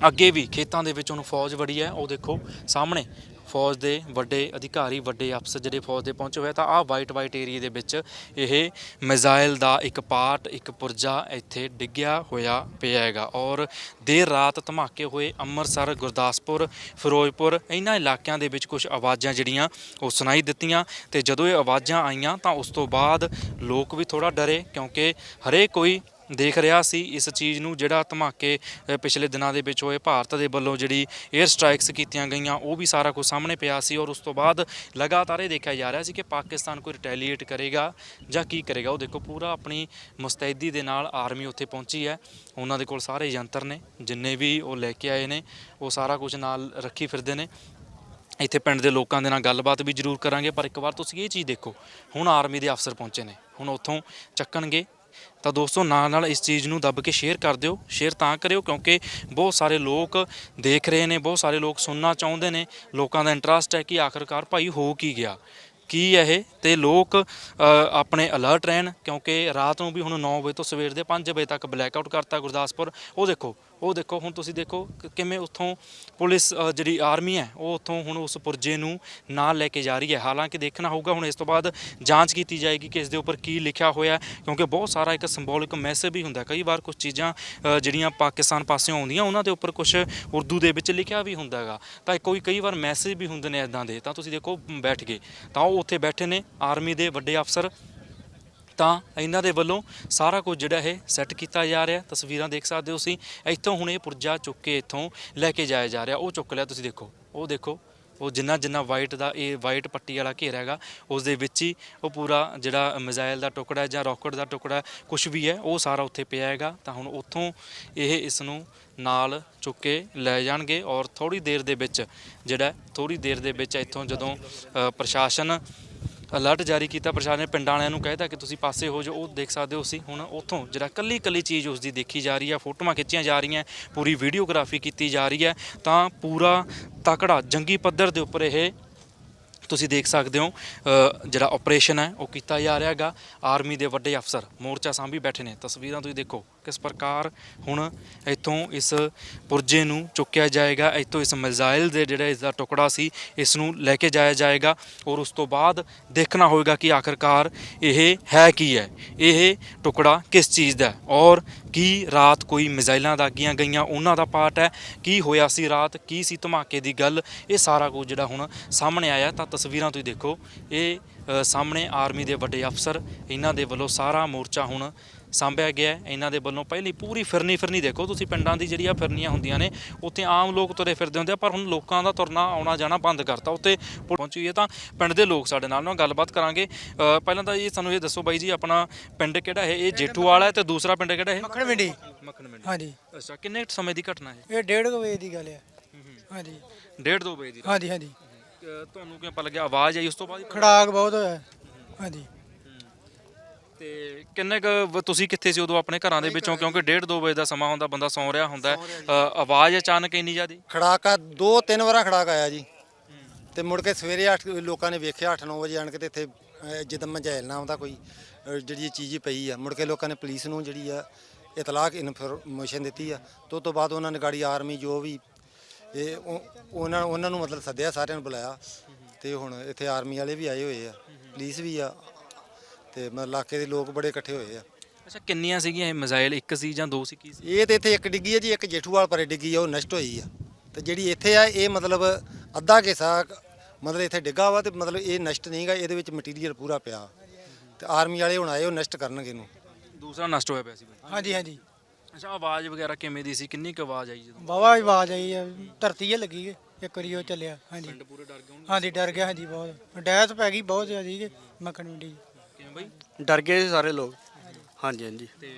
ਅੱਗੇ ਵੀ ਖੇਤਾਂ ਦੇ ਵਿੱਚ ਹੁਣ ਫੌਜ ਵੜੀ ਹੈ, ਉਹ ਦੇਖੋ ਸਾਹਮਣੇ। ਫੌਜ ਦੇ ਵੱਡੇ ਅਧਿਕਾਰੀ, ਵੱਡੇ ਅਫਸਰ ਜਿਹੜੇ ਫੌਜ ਦੇ ਪਹੁੰਚੇ ਹੋਏ ਤਾਂ ਆਹ ਵਾਈਟ ਵਾਈਟ ਏਰੀਆ ਦੇ ਵਿੱਚ ਇਹ ਮਿਜ਼ਾਈਲ ਦਾ ਇੱਕ ਪਾਰਟ, ਇੱਕ ਪੁਰਜਾ ਇੱਥੇ ਡਿੱਗਿਆ ਹੋਇਆ ਪਿਆ ਹੈਗਾ। ਔਰ ਦੇਰ ਰਾਤ ਧਮਾਕੇ ਹੋਏ ਅੰਮ੍ਰਿਤਸਰ, ਗੁਰਦਾਸਪੁਰ, ਫਿਰੋਜ਼ਪੁਰ ਇਹਨਾਂ ਇਲਾਕਿਆਂ ਦੇ ਵਿੱਚ ਕੁਝ ਆਵਾਜ਼ਾਂ ਜਿਹੜੀਆਂ ਉਹ ਸੁਣਾਈ ਦਿੱਤੀਆਂ ਤੇ ਜਦੋਂ ਇਹ ਆਵਾਜ਼ਾਂ ਆਈਆਂ ਤਾਂ ਉਸ ਤੋਂ ਬਾਅਦ ਲੋਕ ਵੀ ਥੋੜਾ ਡਰੇ ਕਿਉਂਕਿ ਹਰੇਕ ਕੋਈ ਦੇਖ ਰਿਹਾ ਸੀ ਇਸ ਚੀਜ਼ ਨੂੰ ਜਿਹੜਾ ਧਮਾਕੇ ਪਿਛਲੇ ਦਿਨਾਂ ਦੇ ਵਿੱਚ ਹੋਏ ਭਾਰਤ ਦੇ ਵੱਲੋਂ ਜਿਹੜੀ 에ਅਰ ਸਟ੍ਰਾਈਕਸ ਕੀਤੀਆਂ ਗਈਆਂ, ਉਹ ਵੀ ਸਾਰਾ ਕੁਝ ਸਾਹਮਣੇ ਪਿਆ ਸੀ ਔਰ ਉਸ ਤੋਂ ਬਾਅਦ ਲਗਾਤਾਰ ਇਹ ਦੇਖਿਆ ਜਾ ਰਿਹਾ ਸੀ ਕਿ ਪਾਕਿਸਤਾਨ ਕੋਈ ਰਿਟੈਲੀਏਟ ਕਰੇਗਾ ਜਾਂ ਕੀ ਕਰੇਗਾ। ਉਹ ਦੇਖੋ, ਪੂਰਾ ਆਪਣੀ ਮੁਸਤੈਦੀ ਦੇ ਨਾਲ ਆਰਮੀ ਉੱਥੇ ਪਹੁੰਚੀ ਹੈ। ਉਹਨਾਂ ਦੇ ਕੋਲ ਸਾਰੇ ਯੰਤਰ ਨੇ, ਜਿੰਨੇ ਵੀ ਉਹ ਲੈ ਕੇ ਆਏ ਨੇ, ਉਹ ਸਾਰਾ ਕੁਝ ਨਾਲ ਰੱਖੀ ਫਿਰਦੇ ਨੇ। ਇੱਥੇ ਪਿੰਡ ਦੇ ਲੋਕਾਂ ਦੇ ਨਾਲ ਗੱਲਬਾਤ ਵੀ ਜ਼ਰੂਰ ਕਰਾਂਗੇ, ਪਰ ਇੱਕ ਵਾਰ ਤੁਸੀਂ ਇਹ ਚੀਜ਼ ਦੇਖੋ, ਹੁਣ ਆਰਮੀ ਦੇ ਅਫਸਰ ਪਹੁੰਚੇ ਨੇ, ਹੁਣ ਉੱਥੋਂ ਚੱਕਣਗੇ। ਤਾਂ ਦੋਸਤੋ ਨਾਲ ਨਾਲ ਇਸ ਚੀਜ਼ ਨੂੰ ਦੱਬ ਕੇ ਸ਼ੇਅਰ ਕਰ ਦਿਓ। ਸ਼ੇਅਰ ਤਾਂ ਕਰਿਓ ਕਿਉਂਕਿ ਬਹੁਤ ਸਾਰੇ ਲੋਕ ਦੇਖ ਰਹੇ ਨੇ, ਬਹੁਤ ਸਾਰੇ ਲੋਕ ਸੁਣਨਾ ਚਾਹੁੰਦੇ ਨੇ। ਲੋਕਾਂ ਦਾ ਇੰਟਰਸਟ ਹੈ ਕਿ ਆਖਰਕਾਰ ਭਾਈ ਹੋ ਕੀ ਗਿਆ? ਕੀ ਹੈ ਇਹ? ਤੇ ਲੋਕ ਆਪਣੇ ਅਲਰਟ ਰਹਿਣ ਕਿਉਂਕਿ ਰਾਤ ਨੂੰ ਵੀ ਹੁਣ 9 ਵਜੇ ਤੋਂ ਸਵੇਰ ਦੇ 5 ਵਜੇ ਤੱਕ ਬਲੈਕ ਆਊਟ ਕਰਤਾ ਗੁਰਦਾਸਪੁਰ। ਉਹ ਦੇਖੋ ਉਹ ਦੇਖੋ ਹੁਣ ਤੁਸੀਂ ਦੇਖੋ ਕਿ ਕਿਵੇਂ ਉੱਥੋਂ ਪੁਲਿਸ ਅ, ਜਿਹੜੀ ਆਰਮੀ ਹੈ ਉਹ ਉੱਥੋਂ ਹੁਣ ਉਸ ਪੁਰਜੇ ਨੂੰ ਨਾਲ ਲੈ ਕੇ ਜਾ ਰਹੀ ਹੈ। ਹਾਲਾਂਕਿ ਦੇਖਣਾ ਹੋਊਗਾ ਹੁਣ ਇਸ ਤੋਂ ਬਾਅਦ ਜਾਂਚ ਕੀਤੀ ਜਾਏਗੀ ਕਿ ਇਸ ਦੇ ਉੱਪਰ ਕੀ ਲਿਖਿਆ ਹੋਇਆ ਹੈ, ਕਿਉਂਕਿ ਬਹੁਤ ਸਾਰਾ ਇੱਕ ਸਿੰਬੋਲਿਕ ਮੈਸੇਜ ਵੀ ਹੁੰਦਾ ਕਈ ਵਾਰ ਕੁਝ ਚੀਜ਼ਾਂ ਅ, ਜਿਹੜੀਆਂ ਪਾਕਿਸਤਾਨ ਪਾਸਿਓਂ ਆਉਂਦੀਆਂ ਉਹਨਾਂ ਦੇ ਉੱਪਰ ਕੁਝ ਉਰਦੂ ਦੇ ਵਿੱਚ ਲਿਖਿਆ ਵੀ ਹੁੰਦਾ ਹੈਗਾ। ਤਾਂ ਕੋਈ ਕਈ ਵਾਰ ਮੈਸੇਜ ਵੀ ਹੁੰਦੇ ਨੇ ਇਦਾਂ ਦੇ। ਤਾਂ ਤੁਸੀਂ ਦੇਖੋ ਬੈਠ ਗਏ। ਤਾਂ ਉਹ ਉੱਥੇ ਬੈਠੇ ਨੇ ਆਰਮੀ ਦੇ ਵੱਡੇ ਅਫਸਰ। ਤਾਂ ਇਹਨਾਂ ਦੇ ਵੱਲੋਂ ਸਾਰਾ ਕੁਝ ਜਿਹੜਾ ਇਹ ਸੈੱਟ ਕੀਤਾ ਜਾ ਰਿਹਾ। ਤਸਵੀਰਾਂ ਦੇਖ ਸਕਦੇ ਹੋ ਤੁਸੀਂ। ਇੱਥੋਂ ਹੁਣ ਇਹ ਪੁਰਜਾ ਚੁੱਕ ਕੇ ਇੱਥੋਂ ਲੈ ਕੇ ਜਾਇਆ ਜਾ ਰਿਹਾ। ਉਹ ਚੁੱਕ ਲਿਆ ਤੁਸੀਂ ਦੇਖੋ। ਉਹ ਦੇਖੋ। ਉਹ ਜਿੰਨਾ ਜਿੰਨਾ ਵਾਈਟ ਦਾ ਇਹ ਵਾਈਟ ਪੱਟੀ ਵਾਲਾ ਘੇਰਾ ਹੈਗਾ ਉਸ ਦੇ ਵਿੱਚ ਹੀ ਉਹ ਪੂਰਾ ਜਿਹੜਾ ਮਿਜ਼ਾਈਲ ਦਾ ਟੁਕੜਾ ਜਾਂ ਰਾਕਟ ਦਾ ਟੁਕੜਾ ਕੁਝ ਵੀ ਹੈ, ਉਹ ਸਾਰਾ ਉੱਥੇ ਪਿਆ ਹੈਗਾ। ਤਾਂ ਹੁਣ ਉੱਥੋਂ ਇਹ ਇਸ ਨੂੰ ਨਾਲ ਚੁੱਕ ਕੇ ਲੈ ਜਾਣਗੇ ਔਰ ਥੋੜੀ ਦੇਰ ਦੇ ਵਿੱਚ ਜਿਹੜਾ ਥੋੜੀ ਦੇਰ ਦੇ ਵਿੱਚ ਇੱਥੋਂ ਜਦੋਂ ਪ੍ਰਸ਼ਾਸਨ ਅਲਰਟ ਜਾਰੀ ਕੀਤਾ। ਪ੍ਰਸ਼ਾਸਨ ਨੇ ਪਿੰਡਾਂ ਵਾਲਿਆਂ ਨੂੰ ਕਹਿਤਾ ਕਿ ਤੁਸੀਂ ਪਾਸੇ ਹੋ ਜਾਓ, ਉਹ ਦੇਖ ਸਕਦੇ ਹੋ ਸੀ ਹੁਣ ਉੱਥੋਂ ਜਿਹੜਾ ਕੱਲੀ ਕੱਲੀ ਚੀਜ਼ ਉਸ ਦੀ ਦੇਖੀ ਜਾ ਰਹੀ ਹੈ, ਫੋਟੋਆਂ ਖਿੱਚੀਆਂ ਜਾ ਰਹੀਆਂ, ਪੂਰੀ ਵੀਡੀਓਗ੍ਰਾਫੀ ਕੀਤੀ ਜਾ ਰਹੀ ਹੈ, ਤਾਂ ਪੂਰਾ ਤਕੜਾ ਜੰਗੀ ਪੱਧਰ ਦੇ ਉੱਪਰ ਇਹ ਤੁਸੀਂ ਦੇਖ ਸਕਦੇ ਹੋ ਜਿਹੜਾ ਆਪਰੇਸ਼ਨ ਹੈ, ਉਹ ਕੀਤਾ ਜਾ ਰਿਹਾ ਹੈਗਾ। ਆਰਮੀ ਦੇ ਵੱਡੇ ਅਫਸਰ ਮੋਰਚਾ ਸਾਂਭੀ ਬੈਠੇ ਨੇ, ਤਸਵੀਰਾਂ ਤੁਸੀਂ ਦੇਖੋ। ਕਿਸ ਪ੍ਰਕਾਰ ਹੁਣ ਇੱਥੋਂ ਇਸ ਪੁਰਜੇ ਨੂੰ ਚੁੱਕਿਆ ਜਾਏਗਾ, ਇੱਥੋਂ ਇਸ ਮਿਜ਼ਾਈਲ ਦੇ ਜਿਹੜਾ ਇਸ ਦਾ ਟੁਕੜਾ ਸੀ, ਇਸ ਨੂੰ ਲੈ ਕੇ ਜਾਇਆ ਜਾਏਗਾ ਔਰ ਉਸ ਤੋਂ ਬਾਅਦ ਦੇਖਣਾ ਹੋਵੇਗਾ ਕਿ ਆਖਰਕਾਰ ਇਹ ਹੈ ਕੀ ਹੈ, ਇਹ ਟੁਕੜਾ ਕਿਸ ਚੀਜ਼ ਦਾ ਔਰ ਕੀ ਰਾਤ ਕੋਈ ਮਿਜ਼ਾਈਲਾਂ ਦਾਗੀਆਂ ਗਈਆਂ, ਉਹਨਾਂ ਦਾ ਪਾਰਟ ਹੈ, ਕੀ ਹੋਇਆ ਸੀ ਰਾਤ, ਕੀ ਸੀ ਧਮਾਕੇ ਦੀ ਗੱਲ, ਇਹ ਸਾਰਾ ਕੁਝ ਜਿਹੜਾ ਹੁਣ ਸਾਹਮਣੇ ਆਇਆ ਤਾਂ ਤਸਵੀਰਾਂ ਤੁਸੀਂ ਦੇਖੋ, ਇਹ ਸਾਹਮਣੇ ਆਰਮੀ ਦੇ ਵੱਡੇ ਅਫਸਰ, ਇਹਨਾਂ ਦੇ ਵੱਲੋਂ ਸਾਰਾ ਮੋਰਚਾ ਹੁਣ ਸਾਂਭਿਆ ਗਿਆ। ਇਹਨਾਂ ਦੇ ਵੱਲੋਂ ਪਹਿਲੀ ਪੂਰੀ ਫਿਰਨੀ ਫਿਰਨੀ ਦੇਖੋ ਤੁਸੀਂ ਪਿੰਡਾਂ ਦੀ ਜਿਹੜੀਆਂ ਫਿਰਨੀਆਂ ਹੁੰਦੀਆਂ ਨੇ ਉੱਥੇ ਆਮ ਲੋਕ ਤੁਰੇ ਫਿਰਦੇ ਹੁੰਦੇ ਆ ਪਰ ਹੁਣ ਲੋਕਾਂ ਦਾ ਤੁਰਨਾ ਆਉਣਾ ਜਾਣਾ ਬੰਦ ਕਰਤਾ। ਉੱਥੇ ਪੁਲਿਸ ਪਹੁੰਚੀ ਹੋਈ ਹੈ ਤਾਂ ਪਿੰਡ ਦੇ ਲੋਕ ਸਾਡੇ ਨਾਲ ਨਾਲ ਗੱਲਬਾਤ ਕਰਾਂਗੇ। ਪਹਿਲਾਂ ਤਾਂ ਇਹ ਸਾਨੂੰ ਇਹ ਦੱਸੋ ਬਾਈ ਜੀ ਆਪਣਾ ਪਿੰਡ ਕਿਹੜਾ ਹੈ? ਇਹ ਜੇਠੂਵਾਲ ਹੈ ਤੇ ਦੂਸਰਾ ਪਿੰਡ ਕਿਹੜਾ ਹੈ? ਮੱਖਣ ਮੰਡੀ ਮੱਖਣ ਮੰਡੀ ਹਾਂਜੀ। ਅੱਛਾ ਕਿੰਨੇ ਸਮੇਂ ਦੀ ਘਟਨਾ ਹੈ? ਇਹ ਡੇਢ ਕੁ ਵਜੇ ਦੀ ਗੱਲ ਹੈ। ਹਾਂਜੀ। ਡੇਢ ਦੋ ਵਜੇ ਦੀ। ਹਾਂਜੀ ਹਾਂਜੀ। ਤੁਹਾਨੂੰ ਕਿਵੇਂ ਪਤਾ ਲੱਗਿਆ? ਆਵਾਜ਼ ਆਈ ਉਸ ਤੋਂ ਬਾਅਦ? ਖੜਾਕ ਬਹੁਤ ਹੋਇਆ। ਹਾਂਜੀ। ਤੇ ਕਿੰਨੇ ਕੁ ਤੁਸੀਂ ਕਿੱਥੇ ਸੀ ਉਦੋਂ ਆਪਣੇ ਘਰਾਂ ਦੇ ਵਿੱਚੋਂ? ਕਿਉਂਕਿ ਡੇਢ ਦੋ ਵਜੇ ਦਾ ਸਮਾਂ ਹੁੰਦਾ ਬੰਦਾ ਸੌਂ ਰਿਹਾ ਹੁੰਦਾ। ਹੈ। ਅ, ਆਵਾਜ਼ ਅਚਾਨਕ ਇੰਨੀ ਜ਼ਿਆਦੀ? ਖੜਾਕਾ ਦੋ ਤਿੰਨ ਵਾਰਾਂ ਖੜਾਕ ਆਇਆ ਜੀ। ਤੇ ਮੁੜ ਕੇ ਸਵੇਰੇ 8 ਲੋਕਾਂ ਨੇ ਵੇਖਿਆ 8-9 ਵਜੇ ਆਣ ਕੇ ਤੇ ਇੱਥੇ ਅਹ, ਜਿੱਦਾਂ ਮਝੈਲ ਨਾ ਆਉਂਦਾ ਕੋਈ ਅਹ, ਜਿਹੜੀ ਇਹ ਚੀਜ਼ ਪਈ ਆ। ਮੁੜ ਕੇ ਲੋਕਾਂ ਨੇ ਪੁਲਿਸ ਨੂੰ ਜਿਹੜੀ ਆ ਇਤਲਾਕ ਇਨਫੋਰਮੇਸ਼ਨ ਦਿੱਤੀ ਆ। ਤੋਂ ਤੋਂ ਬਾਅਦ ਉਹਨਾਂ ਨੇ ਗਾੜੀ ਆਰਮੀ ਜੋ ਵੀ ਇਹ ਉਹ- ਉਹਨਾਂ ਉਹਨਾਂ ਨੂੰ ਮਤਲਬ ਸੱਦਿਆ ਸਾਰਿਆਂ ਨੂੰ ਬੁਲਾਇਆ। ਤੇ ਹੁਣ ਇੱਥੇ ਆਰਮੀ ਵਾਲੇ ਵੀ ਆਏ ਹੋਏ ਆ। ਪੁਲਿਸ ਵੀ ਆ। ਤੇ ਮਤਲਬ ਇਲਾਕੇ ਦੇ ਲੋਕ ਬੜੇ ਇਕੱਠੇ ਹੋਏ ਆ। ਅੱਛਾ ਕਿੰਨੀਆਂ ਸੀਗੀਆਂ ਇਹ ਮਿਜ਼ਾਈਲ? ਇੱਕ ਸੀ ਜਾਂ ਦੋ ਸੀ? ਕੀ ਸੀ? ਇਹ ਤੇ ਇੱਥੇ ਇੱਕ ਡਿੱਗੀ ਹੈ ਜੀ ਇੱਕ ਜੇਠੂਵਾਲ ਪਰੇ ਡਿੱਗੀ ਆ ਉਹ ਨਸ਼ਟ ਹੋਈ ਆ। ਤੇ ਜਿਹੜੀ ਇੱਥੇ ਆ ਇਹ ਮਤਲਬ ਅੱਧਾ ਕਿਸਾ ਮਤਲਬ ਇੱਥੇ ਡਿੱਗਾ ਵਾ ਤੇ ਮਤਲਬ ਇਹ ਨਸ਼ਟ ਨਹੀਂਗਾ ਇਹਦੇ ਵਿੱਚ ਮਟੀਰੀਅਲ ਪੂਰਾ ਪਿਆ। ਤੇ ਆਰਮੀ ਵਾਲੇ ਹੁਣ ਆਏ ਉਹ ਨਸ਼ਟ ਕਰਨਗੇ ਇਹਨੂੰ। ਦੂਸਰਾ ਨਸ਼ਟ ਹੋਇਆ ਪਿਆ ਸੀ ਬਾਈ। ਹਾਂਜੀ ਹਾਂਜੀ। ਅੱਛਾ ਆਵਾਜ਼ ਵਗੈਰਾ ਕਿਵੇਂ ਦੀ ਸੀ? ਕਿੰਨੀ ਕੁ ਆਵਾਜ਼ ਆਈ ਜਦੋਂ? ਬਾਵਾ ਆਵਾਜ਼ ਆਈ ਹੈ ਧਰਤੀ ਹੀ ਲੱਗੀ ਹੈ ਇੱਕ ਵਾਰੀ ਉਹ ਚੱਲਿਆ ਹਾਂਜੀ। ਪਿੰਡ ਪੂਰੇ ਡਰ ਗਏ ਹਾਂਜੀ ਡਰ ਗਿਆ ਹਾਂਜੀ ਬਹੁਤ। ਡੈਥ ਪੈ ਗਈ ਬਹੁਤ ਜ਼ਿਆਦੀ ਕਿ ਮੱਖਣ ਮੰਡੀ। ਬਾਈ? ਡਰ ਗਏ ਸੀ ਸਾਰੇ ਲੋਕ। ਹਾਂਜੀ ਹਾਂਜੀ। ਤੇ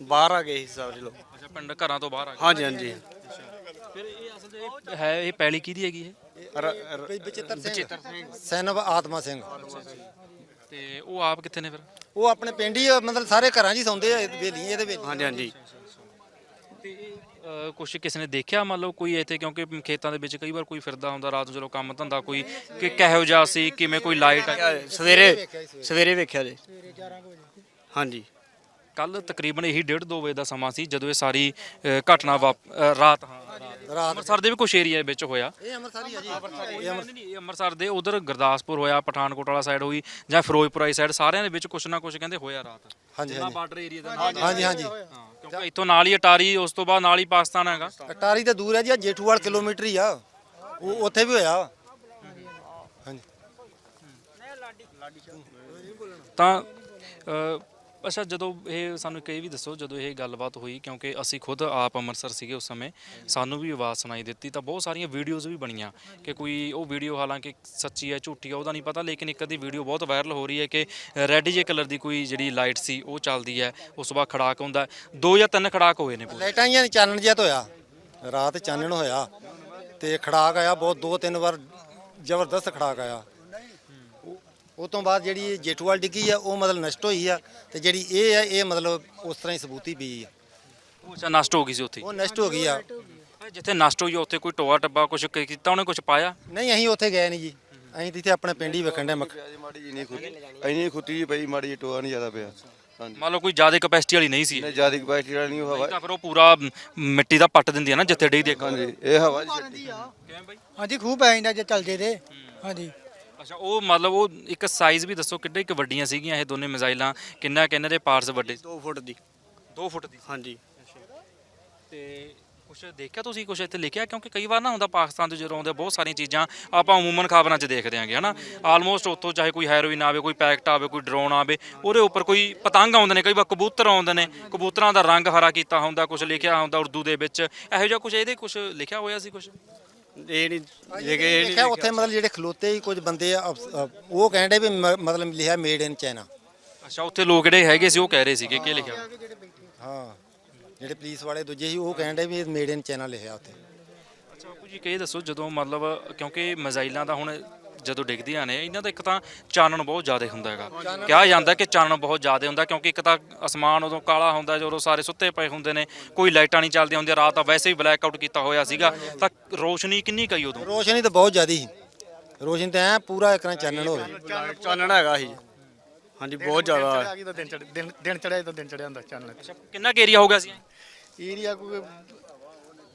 ਬਾਹਰ ਆ ਗਏ ਸੀ ਸਾਰੇ ਲੋਕ। ਅੱਛਾ ਪਿੰਡ ਘਰਾਂ ਤੋਂ ਬਾਹਰ ਆ ਗਏ। ਹਾਂਜੀ ਹਾਂਜੀ। ਫਿਰ ਇਹ ਅਸਲ ਇਹ ਹੈ ਇਹ ਪੈਲੀ ਕਿਹਦੀ ਹੈਗੀ ਇਹ? ਬਚਿੱਤਰ ਸਿੰਘ। ਸੈਨਵ ਆਤਮਾ ਸਿੰਘ। ਤੇ ਉਹ ਆਪ ਕਿੱਥੇ ਨੇ ਫਿਰ? ਉਹ ਆਪਣੇ ਪਿੰਡ ਹੀ ਮਤਲਬ ਸਾਰੇ ਘਰਾਂ 'ਚ ਹੀ ਸੌਂਦੇ ਆ ਵੇਲੀ ਇਹਦੇ ਵਿੱਚ। ਹਾਂਜੀ ਹਾਂਜੀ। ਤੇ ਕੁਝ ਕਿਸੇ ਨੇ ਦੇਖਿਆ ਮੰਨ ਲਓ ਕੋਈ ਇੱਥੇ ਕਿਉਂਕਿ ਖੇਤਾਂ ਦੇ ਵਿੱਚ ਕਈ ਵਾਰ ਕੋਈ ਫਿਰਦਾ ਹੁੰਦਾ ਰਾਤ ਨੂੰ ਚਲੋ ਕੰਮ ਧੰਦਾ ਕੋਈ ਕਿ ਕਿਹੋ ਜਿਹਾ ਸੀ ਕਿਵੇਂ ਕੋਈ ਲਾਈਟ ਸਵੇਰੇ ਸਵੇਰੇ ਵੇਖਿਆ ਜੀ। ਹਾਂਜੀ। ਕੱਲ ਤਕਰੀਬਨ ਇਹੀ 1:30 2 ਵਜੇ ਦਾ ਸਮਾਂ ਸੀ ਜਦੋਂ ਇਹ ਸਾਰੀ ਘਟਨਾ ਰਾਤ ਹਾਂ ਰਾਤ। ਅੰਮ੍ਰਿਤਸਰ ਦੇ ਵੀ ਕੁਝ ਏਰੀਆ ਵਿੱਚ ਹੋਇਆ। ਇਹ ਅੰਮ੍ਰਿਤਸਰੀ ਆ ਜੀ। ਇਹ ਅੰਮ੍ਰਿਤਸਰ ਦੇ ਉਧਰ ਗੁਰਦਾਸਪੁਰ ਹੋਇਆ ਪਠਾਨਕੋਟ ਵਾਲਾ ਸਾਈਡ ਹੋਈ ਜਾਂ ਫਿਰੋਜ਼ਪੁਰ ਵਾਲੀ ਸਾਈਡ ਸਾਰਿਆਂ ਦੇ ਵਿੱਚ ਕੁਝ ਨਾ ਕੁਝ ਕਹਿੰਦੇ ਹੋਇਆ ਰਾਤ। ਹਾਂਜੀ ਹਾਂਜੀ। ਬਾਰਡਰ ਏਰੀਆ ਦਾ ਹਾਂਜੀ ਹਾਂਜੀ। ਹਾਂ, ਕਿਉਂਕਿ ਇੱਥੋਂ ਨਾਲ ਹੀ ਅਟਾਰੀ ਉਸ ਤੋਂ ਬਾਅਦ ਨਾਲ ਹੀ ਪਾਕਿਸਤਾਨ ਹੈਗਾ। ਅਟਾਰੀ ਤਾਂ ਦੂਰ ਹੈ ਜੀ ਜੇਠੂਵਾਲ ਕਿਲੋਮੀਟਰ ਹੀ ਆ। ਉਹ ਉੱਥੇ ਵੀ ਹੋਇਆ। ਹਾਂਜੀ। ਤਾਂ ਅ, ਅੱਛਾ ਜਦੋਂ ਇਹ ਸਾਨੂੰ ਇਹ ਵੀ ਦੱਸੋ ਜਦੋਂ ਇਹ ਗੱਲਬਾਤ ਹੋਈ ਕਿਉਂਕਿ ਅਸੀਂ ਖੁਦ ਆਪ ਅੰਮ੍ਰਿਤਸਰ ਸੀਗੇ ਉਸ ਸਮੇਂ ਸਾਨੂੰ ਵੀ ਆਵਾਜ਼ ਸੁਣਾਈ ਦਿੱਤੀ ਤਾਂ ਬਹੁਤ ਸਾਰੀਆਂ ਵੀਡੀਓਜ਼ ਵੀ ਬਣੀਆਂ ਕਿ ਕੋਈ ਉਹ ਵੀਡੀਓ ਹਾਲਾਂਕਿ ਸੱਚੀ ਹੈ ਝੂਠੀ ਹੈ ਉਹਦਾ ਨਹੀਂ ਪਤਾ ਲੇਕਿਨ ਇੱਕ ਅੱਧੀ ਵੀਡੀਓ ਬਹੁਤ ਵਾਇਰਲ ਹੋ ਰਹੀ ਹੈ ਕਿ ਰੈੱਡ ਜੇ ਕਲਰ ਦੀ ਕੋਈ ਜਿਹੜੀ ਲਾਈਟ ਸੀ ਉਹ ਚੱਲਦੀ ਹੈ ਉਸ ਤੋਂ ਬਾਅਦ ਖੜਾਕ ਹੁੰਦਾ। ਦੋ ਜਾਂ ਤਿੰਨ ਖੜਾਕ ਹੋਏ ਨੇ ਪੂਰੇ ਲਾਈਟਾਂ ਹੀ ਚਾਨਣ ਜਿਹਾ ਹੋਇਆ ਰਾਤ ਚਾਨਣ ਹੋਇਆ ਤੇ ਖੜਾਕ ਆਇਆ ਬਹੁਤ ਦੋ ਤਿੰਨ ਵਾਰ ਜ਼ਬਰਦਸਤ ਖੜਾਕ ਆਇਆ ਉਹ- ਤੋਂ ਬਾਅਦ ਜਿਹੜੀ ਇਹ ਜੇਠੂਵਾਲ ਡਿੱਗੀ ਆ ਉਹ ਮਤਲਬ ਨਸ਼ਟ ਹੋਈ ਆ ਤੇ ਜਿਹੜੀ ਇਹ ਆ ਇਹ ਮਤਲਬ ਉਸ ਤਰ੍ਹਾਂ ਹੀ ਸਬੂਤੀ ਪਈ ਆ। ਉਹ ਅੱਛਾ ਨਸ਼ਟ ਹੋ ਗਈ ਸੀ ਉੱਥੇ? ਉਹ ਨਸ਼ਟ ਹੋ ਗਈ ਆ। ਜਿੱਥੇ ਨਸ਼ਟ ਹੋਈ ਆ, ਉੱਥੇ ਕੋਈ ਟੋਆ ਟੱਬਾ ਕੁਝ ਕੀਤਾ ਉਹਨੇ ਕੁਝ ਪਾਇਆ? ਨਹੀਂ ਅਸੀਂ ਉੱਥੇ ਗਏ ਨਹੀਂ ਜੀ। ਅਸੀਂ ਤਾਂ ਇੱਥੇ ਆਪਣੇ ਪਿੰਡ ਹੀ ਵੇਖਣ ਦੇ ਮੱਖ ਪਿਆ ਜੀ ਮਾੜੀ ਜੀ ਨਹੀਂ ਖੁੱਤੀ। ਇੰਨੀ ਖੁੱਤੀ ਜੀ ਪਈ ਮਾੜੀ ਜੀ ਟੋਆ ਨਹੀਂ ਜ਼ਿਆਦਾ ਪਿਆ। ਹਾਂਜੀ। ਮੰਨ ਲਓ ਕੋਈ ਜ਼ਿਆਦਾ ਕਪੈਸਿਟੀ ਵਾਲੀ ਨਹੀਂ ਸੀ। ਜ਼ਿਆਦਾ ਕਪੈਸਿਟੀ ਵਾਲੀ ਨਹੀਂ ਉਹ ਹਵਾ ਤਾਂ ਫਿਰ ਉਹ ਪੂਰਾ ਮ, ਮਿੱਟੀ ਦਾ ਪੱਟ ਦਿੰਦੀ ਹੈ ਨਾ ਜਿੱਥੇ ਡਿੱਗਦੀ ਹੈ ਹਾਂਜੀ ਇਹ ਹਵਾ ਜੀ ਛੱਡੀ ਕਿਵੇਂ ਬਾਈ ਹਾਂਜੀ ਖੂਹ ਪੈ ਜਾਂਦਾ ਜੇ ਚੱਲ ਜੇ ਤੇ। ਹਾਂਜੀ। ਅੱਛਾ ਉਹ ਮਤਲਬ ਉਹ ਇੱਕ ਸਾਈਜ਼ ਵੀ ਦੱਸੋ ਕਿੱਡੇ ਕੁ ਵੱਡੀਆਂ ਸੀਗੀਆਂ ਇਹ ਦੋਨੇ ਮਿਜ਼ਾਈਲਾਂ? ਕਿੰਨਾ ਕਿੰਨੇ ਦੇ ਪਾਰਟਸ ਵੱਡੇ? 2 ਫੁੱਟ ਦੀ। 2 ਫੁੱਟ ਦੀ? ਹਾਂਜੀ। ਤੇ ਕੁਝ ਦੇਖਿਆ ਤੁਸੀਂ? ਕੁਝ ਇੱਥੇ ਲਿਖਿਆ? ਕਿਉਂਕਿ ਕਈ ਵਾਰ ਨਾ ਹੁੰਦਾ ਪਾਕਿਸਤਾਨ ਤੋਂ ਜਦੋਂ ਆਉਂਦੇ ਬਹੁਤ ਸਾਰੀਆਂ ਚੀਜ਼ਾਂ ਆਪਾਂ ਉਮੂਮਨ ਖਬਰਾਂ 'ਚ ਦੇਖਦੇ ਆਂਗੇ ਹਨਾ? ਆਲਮੋਸਟ ਉੱਥੋਂ ਚਾਹੇ ਕੋਈ ਹੈਰੋਇਨ ਆਵੇ ਕੋਈ ਪੈਕਟ ਆਵੇ ਕੋਈ ਡਰੋਨ ਆਵੇ ਉਹਦੇ ਉੱਪਰ ਕੋਈ ਪਤੰਗ ਆਉਂਦੇ ਨੇ ਕਈ ਵਾਰ ਕਬੂਤਰ ਆਉਂਦੇ ਨੇ ਕਬੂਤਰਾਂ ਦਾ ਰੰਗ ਹਰਾ ਕੀਤਾ ਹੁੰਦਾ ਕੁਝ ਲਿਖਿਆ ਹੁੰਦਾ ਉਰਦੂ ਦੇ ਵਿੱਚ। ਇਹੋ ਜਿਹਾ ਕੁਝ ਇਹਦੇ ਕੁਝ ਲਿਖਿਆ ਹੋਇਆ ਸੀ ਕੁਝ ਇਹ ਨਹੀਂ ਜੇ ਕਿ ਇਹ ਦੇਖਿਆ ਨਹੀਂ ਉੱਥੇ ਮਤਲਬ ਜਿਹੜੇ ਖਲੋਤੇ ਸੀ ਕੁਝ ਬੰਦੇ ਆ ਅਫਸ- ਅ, ਉਹ ਕਹਿੰਦੇ ਵੀ ਮ- ਮਤਲਬ ਲਿਖਿਆ ਮੇਡ ਇਨ ਚਾਈਨਾ ਅੱਛਾ ਉੱਥੇ ਲੋਕ ਜਿਹੜੇ ਹੈਗੇ ਸੀ ਉਹ ਕਹਿ ਰਹੇ ਸੀਗੇ ਕੀ ਲਿਖਿਆ। ਹਾਂ ਜਿਹੜੇ ਪੁਲਿਸ ਵਾਲੇ ਦੂਜੇ ਸੀ ਉਹ ਕਹਿੰਦੇ ਵੀ ਮੇਡ ਇਨ ਚਾਈਨਾ ਲਿਖਿਆ ਉੱਥੇ। ਅੱਛਾ ਬਾਪੂ ਜੀ ਕਿ ਇਹ ਦੱਸੋ ਜਦੋਂ ਮਤਲਬ ਕਿਉਂਕਿ ਮਿਜ਼ਾਈਲਾਂ ਦਾ ਹੁਣ ਜਦੋਂ ਡਿੱਗਦੀਆਂ ਨੇ ਇਹਨਾਂ ਦਾ ਇੱਕ ਤਾਂ ਚਾਨਣ ਬਹੁਤ ਜ਼ਿਆਦਾ ਹੁੰਦਾ ਹੈਗਾ। ਕਿਹਾ ਜਾਂਦਾ ਕਿ ਚਾਨਣ ਬਹੁਤ ਜ਼ਿਆਦਾ ਹੁੰਦਾ ਕਿਉਂਕਿ ਇੱਕ ਤਾਂ ਅਸਮਾਨ ਉਦੋਂ ਕਾਲਾ ਹੁੰਦਾ ਜਦੋਂ ਸਾਰੇ ਸੁੱਤੇ ਪਏ ਹੁੰਦੇ ਨੇ ਕੋਈ ਲਾਈਟਾਂ ਨਹੀਂ ਚੱਲਦੀਆਂ ਹੁੰਦੀਆਂ ਰਾਤ ਤਾਂ ਵੈਸੇ ਹੀ ਬਲੈਕ ਆਊਟ ਕੀਤਾ ਹੋਇਆ ਸੀਗਾ ਤਾਂ ਰੋਸ਼ਨੀ ਕਿੰਨੀ ਕਈ ਉਦੋਂ? ਰੋਸ਼ਨੀ ਤਾਂ ਬਹੁਤ ਜ਼ਿਆਦੀ ਸੀ। ਰੋਸ਼ਨੀ ਤਾਂ ਐ ਪੂਰਾ ਇੱਕ ਨਾਲ ਚਾਨਣ ਹੋਵੇ ਚਾਨਣਾ ਹੈਗਾ ਸੀ। ਹਾਂਜੀ ਬਹੁਤ ਜ਼ਿਆਦਾ। ਦਿਨ ਚੜ ਦਿਨ ਦਿਨ ਚੜਿਆ ਤਾਂ ਦਿਨ ਚੜਿਆ ਹੁੰਦਾ ਚਾਨਣ। ਕਿੰਨਾ ਕੁ ਏਰੀਆ ਹੋ ਗਿਆ ਸੀ? ਏਰੀਆ ਕੋਈ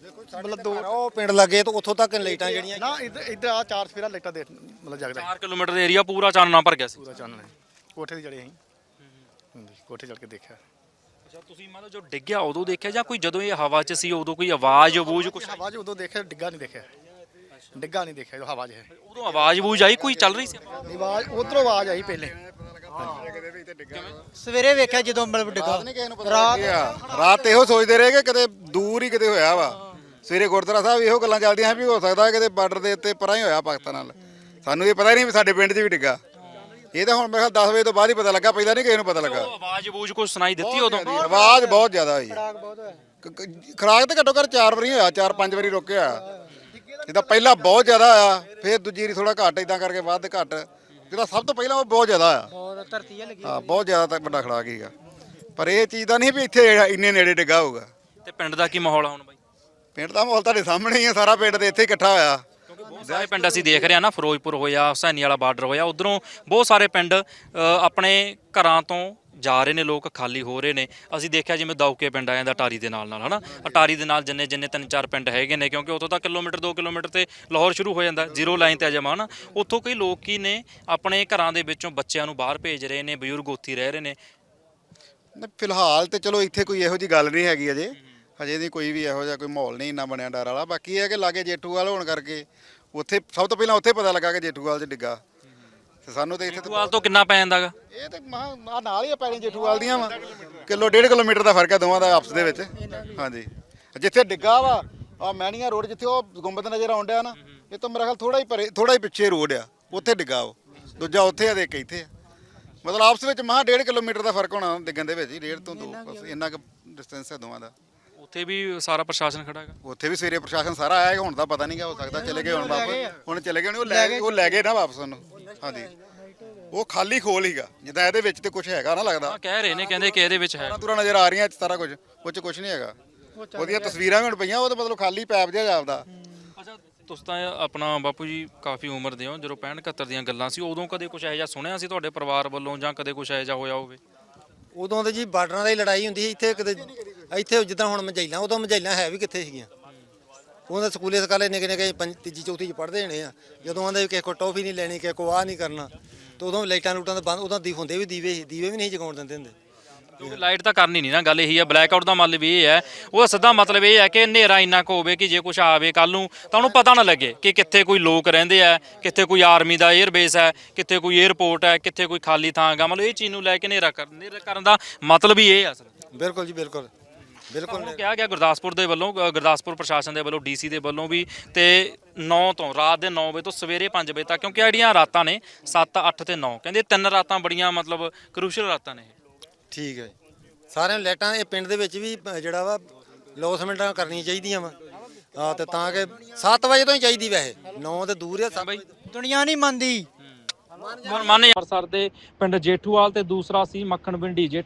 ਮਤਲਬ ਦੋ ਉਹ ਪਿੰਡ ਲੱਗੇ ਤਾਂ ਉੱਥੋਂ ਤੱਕ ਲਾਈਟਾਂ ਜਿਹੜੀਆਂ ਨਾ ਇੱਧਰ ਇੱਧਰ ਆ ਚਾਰ ਸਫੇਰਾ ਲਾਈਟਾਂ ਦੇ ਮਤਲਬ ਜਗਦਾ 4 ਕਿਲੋਮੀਟਰ ਦਾ ਏਰੀਆ ਪੂਰਾ ਚਾਨਣਾ ਭਰ ਗਿਆ ਸੀ। ਪੂਰਾ ਚਾਨਣ ਹੈ ਕੋਠੇ ਤੇ ਚੜੇ ਅਸੀਂ। ਹਾਂਜੀ ਕੋਠੇ ਚੜ ਕੇ ਦੇਖਿਆ। ਅੱਛਾ ਤੁਸੀਂ ਮਤਲਬ ਜੋ ਡਿੱਗਿਆ ਉਦੋਂ ਦੇਖਿਆ ਜਾਂ ਕੋਈ ਜਦੋਂ ਇਹ ਹਵਾ 'ਚ ਸੀ ਉਦੋਂ ਕੋਈ ਆਵਾਜ਼ ਬੂਝ ਕੁਛ ਹਵਾ 'ਚ ਉਦੋਂ ਦੇਖਿਆ ਡਿੱਗਾ ਨਹੀਂ ਦੇਖਿਆ। ਡਿੱਗਾ ਨਹੀਂ ਦੇਖਿਆ ਜੋ ਹਵਾ 'ਚ ਹੈ ਉਦੋਂ ਆਵਾਜ਼ ਬੂਝ ਆਈ ਕੋਈ ਚੱਲ ਰਹੀ ਸੀ? ਆਵਾਜ਼ ਉਧਰੋਂ ਆਵਾਜ਼ ਆਈ ਪਹਿਲੇ। ਸਵੇਰੇ ਵੇਖਿਆ ਜਦੋਂ ਮਤਲਬ ਡਿੱਗਾ। ਰਾਤ ਇਹੋ ਸੋਚਦੇ ਰਹੇ ਕਿ ਕਿਤੇ ਦੂਰ ਹੀ ਕਿਤੇ ਹੋਇਆ ਵਾ। ਸਵੇਰੇ ਗੁਰਦੁਆਰਾ ਸਾਹਿਬ ਇਹੋ ਗੱਲਾਂ ਚੱਲਦੀਆਂ ਵੀ ਹੋ ਸਕਦਾ ਕਿਤੇ ਬਾਰਡਰ ਦੇ ਉੱਤੇ ਪਰਾਂ ਹੀ ਹੋਇਆ ਪਾਕਿਸਤਾਨ ਨਾਲ। ਸਾਨੂੰ ਇਹ ਪਤਾ ਹੀ ਨਹੀਂ ਵੀ ਸਾਡੇ ਪਿੰਡ 'ਚ ਵੀ ਡਿੱਗਾ। ਇਹ ਤਾਂ ਹੁਣ ਮੇਰੇ ਖਿਆਲ 10 ਵਜੇ ਤੋਂ ਬਾਅਦ ਹੀ ਪਤਾ ਲੱਗਾ ਪਹਿਲਾਂ ਨਹੀਂ ਕਿਸੇ ਨੂੰ ਪਤਾ ਲੱਗਾ। ਉਹ ਆਵਾਜ਼ ਬੂਝ ਕੋਈ ਸੁਣਾਈ ਦਿੱਤੀ ਉਦੋਂ? ਆਵਾਜ਼ ਬਹੁਤ ਜ਼ਿਆਦਾ ਹੋਈ ਖੁਰਾਕ ਤਾਂ ਘੱਟੋ ਘੱਟ ਚਾਰ ਵਾਰੀ ਹੋਇਆ ਚਾਰ ਪੰਜ ਵਾਰੀ ਰੁਕਿਆ। ਇਹਦਾ ਪਹਿਲਾਂ ਬਹੁਤ ਜ਼ਿਆਦਾ ਆਇਆ ਫਿਰ ਦੂਜੀ ਵਾਰੀ ਥੋੜਾ ਘੱਟ ਇਦਾਂ ਕਰਕੇ ਵੱਧ ਘੱਟ। ਜਿਹੜਾ ਸਭ ਤੋਂ ਪਹਿਲਾਂ ਉਹ ਬਹੁਤ ਜ਼ਿਆਦਾ ਆਇਆ ਬਹੁਤ ਧਰਤੀ ਆ ਲੱਗੀ ਹਾਂ ਬਹੁਤ ਜ਼ਿਆਦਾ ਤਾਂ ਵੱਡਾ ਖੜਾਕ ਸੀਗਾ। ਪਰ ਇਹ ਚੀਜ਼ ਦਾ ਨਹੀਂ ਵੀ ਇੱਥੇ ਇੰਨੇ ਨੇੜੇ ਡਿੱਗਾ ਹੋਊਗਾ। ਤੇ ਪਿੰਡ ਦਾ ਕੀ ਮਾਹੌਲ ਆ ਹੁਣ ਬਾਈ? ਪਿੰਡ ਦਾ ਮਾਹੌਲ ਤੁਹਾਡੇ ਸਾਹਮਣੇ ਹੀ ਆ ਸਾਰਾ ਪਿੰਡ ਦੇ ਇੱਥੇ ਇਕੱਠਾ ਹੋਇਆ। ਬਹੁਤ ਸਾਰੇ ਪਿੰਡ ਅਸੀਂ ਦੇਖ ਰਹੇ ਹਾਂ ਨਾ ਫਿਰੋਜ਼ਪੁਰ ਹੋਇਆ ਹੁਸੈਨੀ ਵਾਲਾ ਬਾਰਡਰ ਹੋਇਆ ਉਧਰੋਂ ਬਹੁਤ ਸਾਰੇ ਪਿੰਡ ਅ, ਆਪਣੇ ਘਰਾਂ ਤੋਂ ਜਾ ਰਹੇ ਨੇ ਲੋਕ ਖਾਲੀ ਹੋ ਰਹੇ ਨੇ। ਅਸੀਂ ਦੇਖਿਆ ਜਿਵੇਂ ਦੌਕੇ ਪਿੰਡ ਆ ਜਾਂਦਾ ਅਟਾਰੀ ਦੇ ਨਾਲ ਨਾਲ ਹਨਾ? ਅਟਾਰੀ ਦੇ ਨਾਲ ਜਿੰਨੇ ਜਿੰਨੇ ਤਿੰਨ ਚਾਰ ਪਿੰਡ ਹੈਗੇ ਨੇ ਕਿਉਂਕਿ ਉਤੋਂ ਤਾਂ ਕਿਲੋਮੀਟਰ 2 ਕਿਲੋਮੀਟਰ ਤੇ ਲਾਹੌਰ ਸ਼ੁਰੂ ਹੋ ਜਾਂਦਾ ਜ਼ੀਰੋ ਲਾਈਨ ਤੇ ਆ ਜਾਵਾਂ ਹਨਾ? ਉੱਥੋਂ ਕਈ ਲੋਕ ਕੀ ਨੇ ਆਪਣੇ ਘਰਾਂ ਦੇ ਵਿੱਚੋਂ ਬੱਚਿਆਂ ਨੂੰ ਬਾਹਰ ਭੇਜ ਰਹੇ ਨੇ ਬਜ਼ੁਰਗ ਉੱਥੇ ਹੀ ਰਹਿ ਰਹੇ ਨੇ। ਨਹੀਂ, ਫਿਲਹਾਲ ਤੇ ਚਲੋ ਇੱਥੇ ਕੋਈ ਇਹੋ ਜੀ ਗੱਲ ਨਹੀਂ ਹੈਗੀ ਅਜੇ। ਹਜੇ ਦੀ ਕੋਈ ਵੀ ਇਹੋ ਜਿਹਾ ਕੋਈ ਮਾਹੌਲ ਨਹੀਂ ਇੰਨਾ ਬਣਿਆ ਡਰ ਵਾਲਾ। ਬਾਕੀ ਇਹ ਹੈ ਕਿ ਲਾਗੇ ਜੇਠੂਵਾਲ ਹੋਣ ਕਰਕੇ ਉੱਥੇ ਸਭ ਤੋਂ ਪਹਿਲਾਂ ਉੱਥੇ ਪਤਾ ਲੱਗਾ ਕਿ ਜੇਠੂਵਾਲ 'ਚ ਡਿੱਗਾ। ਤੇ ਸਾਨੂੰ ਤੇ ਇੱਥੇ ਤਾਂ ਤੋਂ ਕਿੰਨਾ ਪੈ ਜਾਂਦਾਗਾ? ਇਹ ਤੇ ਆਹ ਨਾਲ ਹੀ ਆ ਪੈਣੀ ਜੇਠੂਵਾਲ ਦੀਆਂ ਵਾ। ਕਿਲੋ ਡੇਢ ਕਿਲੋਮੀਟਰ ਦਾ ਫ਼ਰਕ ਹੈ ਦੋਵਾਂ ਦਾ ਆਪਸ ਦੇ ਵਿੱਚ। ਹਾਂਜੀ। ਜਿੱਥੇ ਡਿੱਗਾ ਵਾ ਆ ਮੈਣੀਆਂ ਰੋਡ ਜਿੱਥੇ ਉਹ ਗੁੰਬਦ ਨਜ਼ਰ ਡਿਆ ਨਾ ਇਹ ਤੋਂ ਮੇਰਾ ਖਿਆਲ ਥੋੜਾ ਹੀ ਪਰੇ ਥੋੜਾ ਹੀ ਪਿੱਛੇ ਰੋਡ ਆ। ਉੱਥੇ ਡਿੱਗਾ ਉਹ। ਦੂਜਾ ਉੱਥੇ ਆ ਦੇ ਇੱਕ ਇੱਥੇ ਆ। ਮਤਲਬ ਆਪਸ ਵਿੱਚ ਮਹਾ ਡੇਢ ਕਿਲੋਮੀਟਰ ਦਾ ਫ਼ਰਕ ਹੋਣਾ ਡਿੱਗਣ ਦੇ ਵਿੱਚ ਹੀ ਡੇਢ ਤੋਂ ਦੋ ਬਸ ਇੰਨਾ ਕੁ ਡਿਸਟੈਂਸ ਹੈ ਦੋਵਾਂ ਦਾ। ਉੱਥੇ ਵੀ ਸਾਰਾ ਪ੍ਰਸ਼ਾਸਨ ਖੜਾ ਹੈਗਾ? ਉੱਥੇ ਵੀ ਸਵੇਰੇ ਪ੍ਰਸ਼ਾਸਨ ਸਾਰਾ ਆਇਆ ਹੁਣ ਤਾਂ ਪਤਾ ਨਹੀਂ ਗਾ ਹੋ ਸਕਦਾ ਚਲੇ ਗਏ ਹੁਣ ਵਾਪਸ। ਹੁਣ ਚਲੇ ਗਏ ਉਹ ਲੈ ਗਏ। ਉਹ ਲੈ ਗਏ ਨਾ ਵਾਪਸ ਉਹਨੂੰ। ਹਾਂਜੀ। ਉਹ ਖਾਲੀ ਖੋਲ ਹੀਗਾ ਜਿੱਦਾਂ ਇਹਦੇ ਵਿੱਚ ਤੇ ਕੁਝ ਹੈਗਾ ਨਾ ਲੱਗਦਾ। ਆ ਕਹਿ ਰਹੇ ਨੇ ਕਹਿੰਦੇ ਕਿ ਇਹਦੇ ਵਿੱਚ ਹੈ। ਤਾਰਾਂ ਤੁਰਾਂ ਨਜ਼ਰ ਆ ਰਹੀਆਂ ਸਾਰਾ ਕੁਝ ਉਹ ਚ ਕੁਝ ਨਹੀਂ ਹੈਗਾ। ਉਹਦੀਆਂ ਤਸਵੀਰਾਂ ਵੀ ਹੁਣ ਪਈਆਂ ਉਹ ਤਾਂ ਮਤਲਬ ਖਾਲੀ ਪੈਪ ਜਿਹਾ ਜਾਪਦਾ। ਅੱਛਾ ਤੁਸੀਂ ਤਾਂ ਆਪਣਾ ਬਾਪੂ ਜੀ ਕਾਫੀ ਉਮਰ ਦੇ ਹੋ ਜਦੋਂ 65 71 ਦੀਆਂ ਗੱਲਾਂ ਸੀ ਉਦੋਂ ਕਦੇ ਕੁਝ ਇਹੋ ਜਿਹਾ ਸੁਣਿਆ ਸੀ ਤੁਹਾਡੇ ਪਰਿਵਾਰ ਵੱਲੋਂ ਜਾਂ ਕਦੇ ਕੁਝ ਇਹੋ ਜਿਹਾ ਹੋਇਆ ਹੋਵੇ? ਉਦੋਂ ਤੇ ਜੀ ਬਾਰਡਰਾਂ ਦੀ ਲੜਾਈ ਹੁੰਦੀ ਸੀ ਇੱਥੇ ਕਿਤੇ ਇੱਥੇ ਜਿੱਦਾਂ ਹੁਣ ਮਝੈਲਾਂ ਉਦੋਂ ਮਝੈਲਾਂ ਹੈ ਵੀ ਕਿੱਥੇ ਸੀਗੀਆਂ। ਉਹਨਾਂ ਸਕੂਲੇ ਸਕਾਲੇ ਨਿੱਕੇ ਨਿੱਕੇ ਪੰਜ ਤੀਜੀ ਚੌਥੀ ਚ ਪੜ੍ਹਦੇ ਹੋਣੇ ਆ। ਜਦੋਂ ਆਂਦੇ ਕਿਸੇ ਕੋ ਟੌਫੀ ਨਹੀਂ ਲੈਣੀ ਕਿਸੇ ਕੋ ਆਹ ਨਹੀਂ ਕਰਨਾ ਤੇ ਉਦੋਂ ਲਾਈਟਾਂ ਲੂਟਾਂ ਤਾਂ ਬੰਦ ਉਦੋਂ ਦੀ ਹੁੰਦੇ ਵੀ ਦੀਵੇ ਦੀਵੇ ਵੀ ਨਹੀਂ ਜਗਾਉਣ ਦਿੰਦੇ ਹੁੰਦੇ। ਕਿਉਂਕਿ ਲਾਈਟ ਤਾਂ ਕਰਨੀ ਨਹੀਂ ਨਾ ਗੱਲ ਇਹੀ ਹੈ ਬਲੈਕ ਆਊਟ ਦਾ ਮਤਲਬ ਇਹ ਹੈ। ਉਹਦਾ ਸਿੱਧਾ ਮਤਲਬ ਇਹ ਹੈ ਕਿ ਹਨੇਰਾ ਇੰਨਾ ਕੁ ਹੋਵੇ ਕਿ ਜੇ ਕੁਝ ਆਵੇ ਕੱਲ ਨੂੰ ਤਾਂ ਉਹਨੂੰ ਪਤਾ ਨਾ ਲੱਗੇ ਕਿ ਕਿੱਥੇ ਕੋਈ ਲੋਕ ਰਹਿੰਦੇ ਆ ਕਿੱਥੇ ਕੋਈ ਆਰਮੀ ਦਾ 에ਅਰ ਬੇਸ ਹੈ ਕਿੱਥੇ ਕੋਈ 에ਅਰਪੋਰਟ ਹੈ ਕਿੱਥੇ ਕੋਈ ਖਾਲੀ ਥਾਂ ਹੈਗਾ। ਮਤਲਬ ਇਹ ਚੀਜ਼ ਨੂੰ ਲੈ ਕੇ ਹਨੇਰਾ ਕਰ ਹਨੇਰਾ ਕਰਨ ਦਾ ਮਤਲਬ ਹੀ ਇਹ ਹੈ ਅਸਲ। ਬਿਲਕੁਲ ਜੀ ਬਿਲਕੁਲ। ਬਿਲਕੁਲ। ਉਹਨੂੰ ਕਿਹਾ ਗਿਆ ਗੁਰਦਾਸਪੁਰ ਦੇ ਵੱਲੋਂ ਅ, ਗੁਰਦਾਸਪੁਰ ਪ੍ਰਸ਼ਾਸਨ ਦੇ ਵੱਲੋਂ ਡੀਸੀ ਦੇ ਵੱਲੋਂ ਵੀ ਤੇ 9 ਤੋਂ ਰਾਤ ਦੇ 9 ਵਜੇ ਤੋਂ ਸਵੇਰੇ 5 ਵਜੇ ਤੱਕ ਕਿਉਂਕਿ ਜਿਹੜੀਆਂ ਰਾਤਾਂ ਨੇ 7 8 ਤੇ 9 ਕਹਿੰਦੇ ਤਿੰਨ ਰਾਤਾਂ ਬੜੀਆਂ ਮਤਲਬ ਕਰੂਸ਼ਲ ਰਾਤਾਂ ਨੇ ਇਹ। ਠੀਕ ਹੈ ਜੀ। ਸਾਰਿਆਂ ਨੂੰ ਲਾਈਟਾਂ ਇਹ ਪਿੰਡ ਦੇ ਵਿੱਚ ਵੀ ਅ, ਜਿਹੜਾ ਵਾ ਲੋਸਮੈਂਟਾਂ ਕਰਨੀਆਂ ਚਾਹੀਦੀਆਂ ਵਾ। ਆ ਤੇ ਤਾਂ ਕਿ 7 ਵਜੇ ਤੋਂ ਹੀ ਚਾਹੀਦੀ ਵੈਸੇ। 9 ਤੇ ਦੂਰ ਆ ਸਭ ਦੁਨੀਆ ਨਹੀਂ ਮੰਨਦੀ। ਮਨ ਅੰਮ੍ਰਿਤਸਰ ਦੇ ਪਿੰਡ ਜੇਠੂਵਾਲ ਤੇ ਦੂਸਰਾ ਸੀ ਮੱਖਣ ਪਿੰਡੀ ਜੇ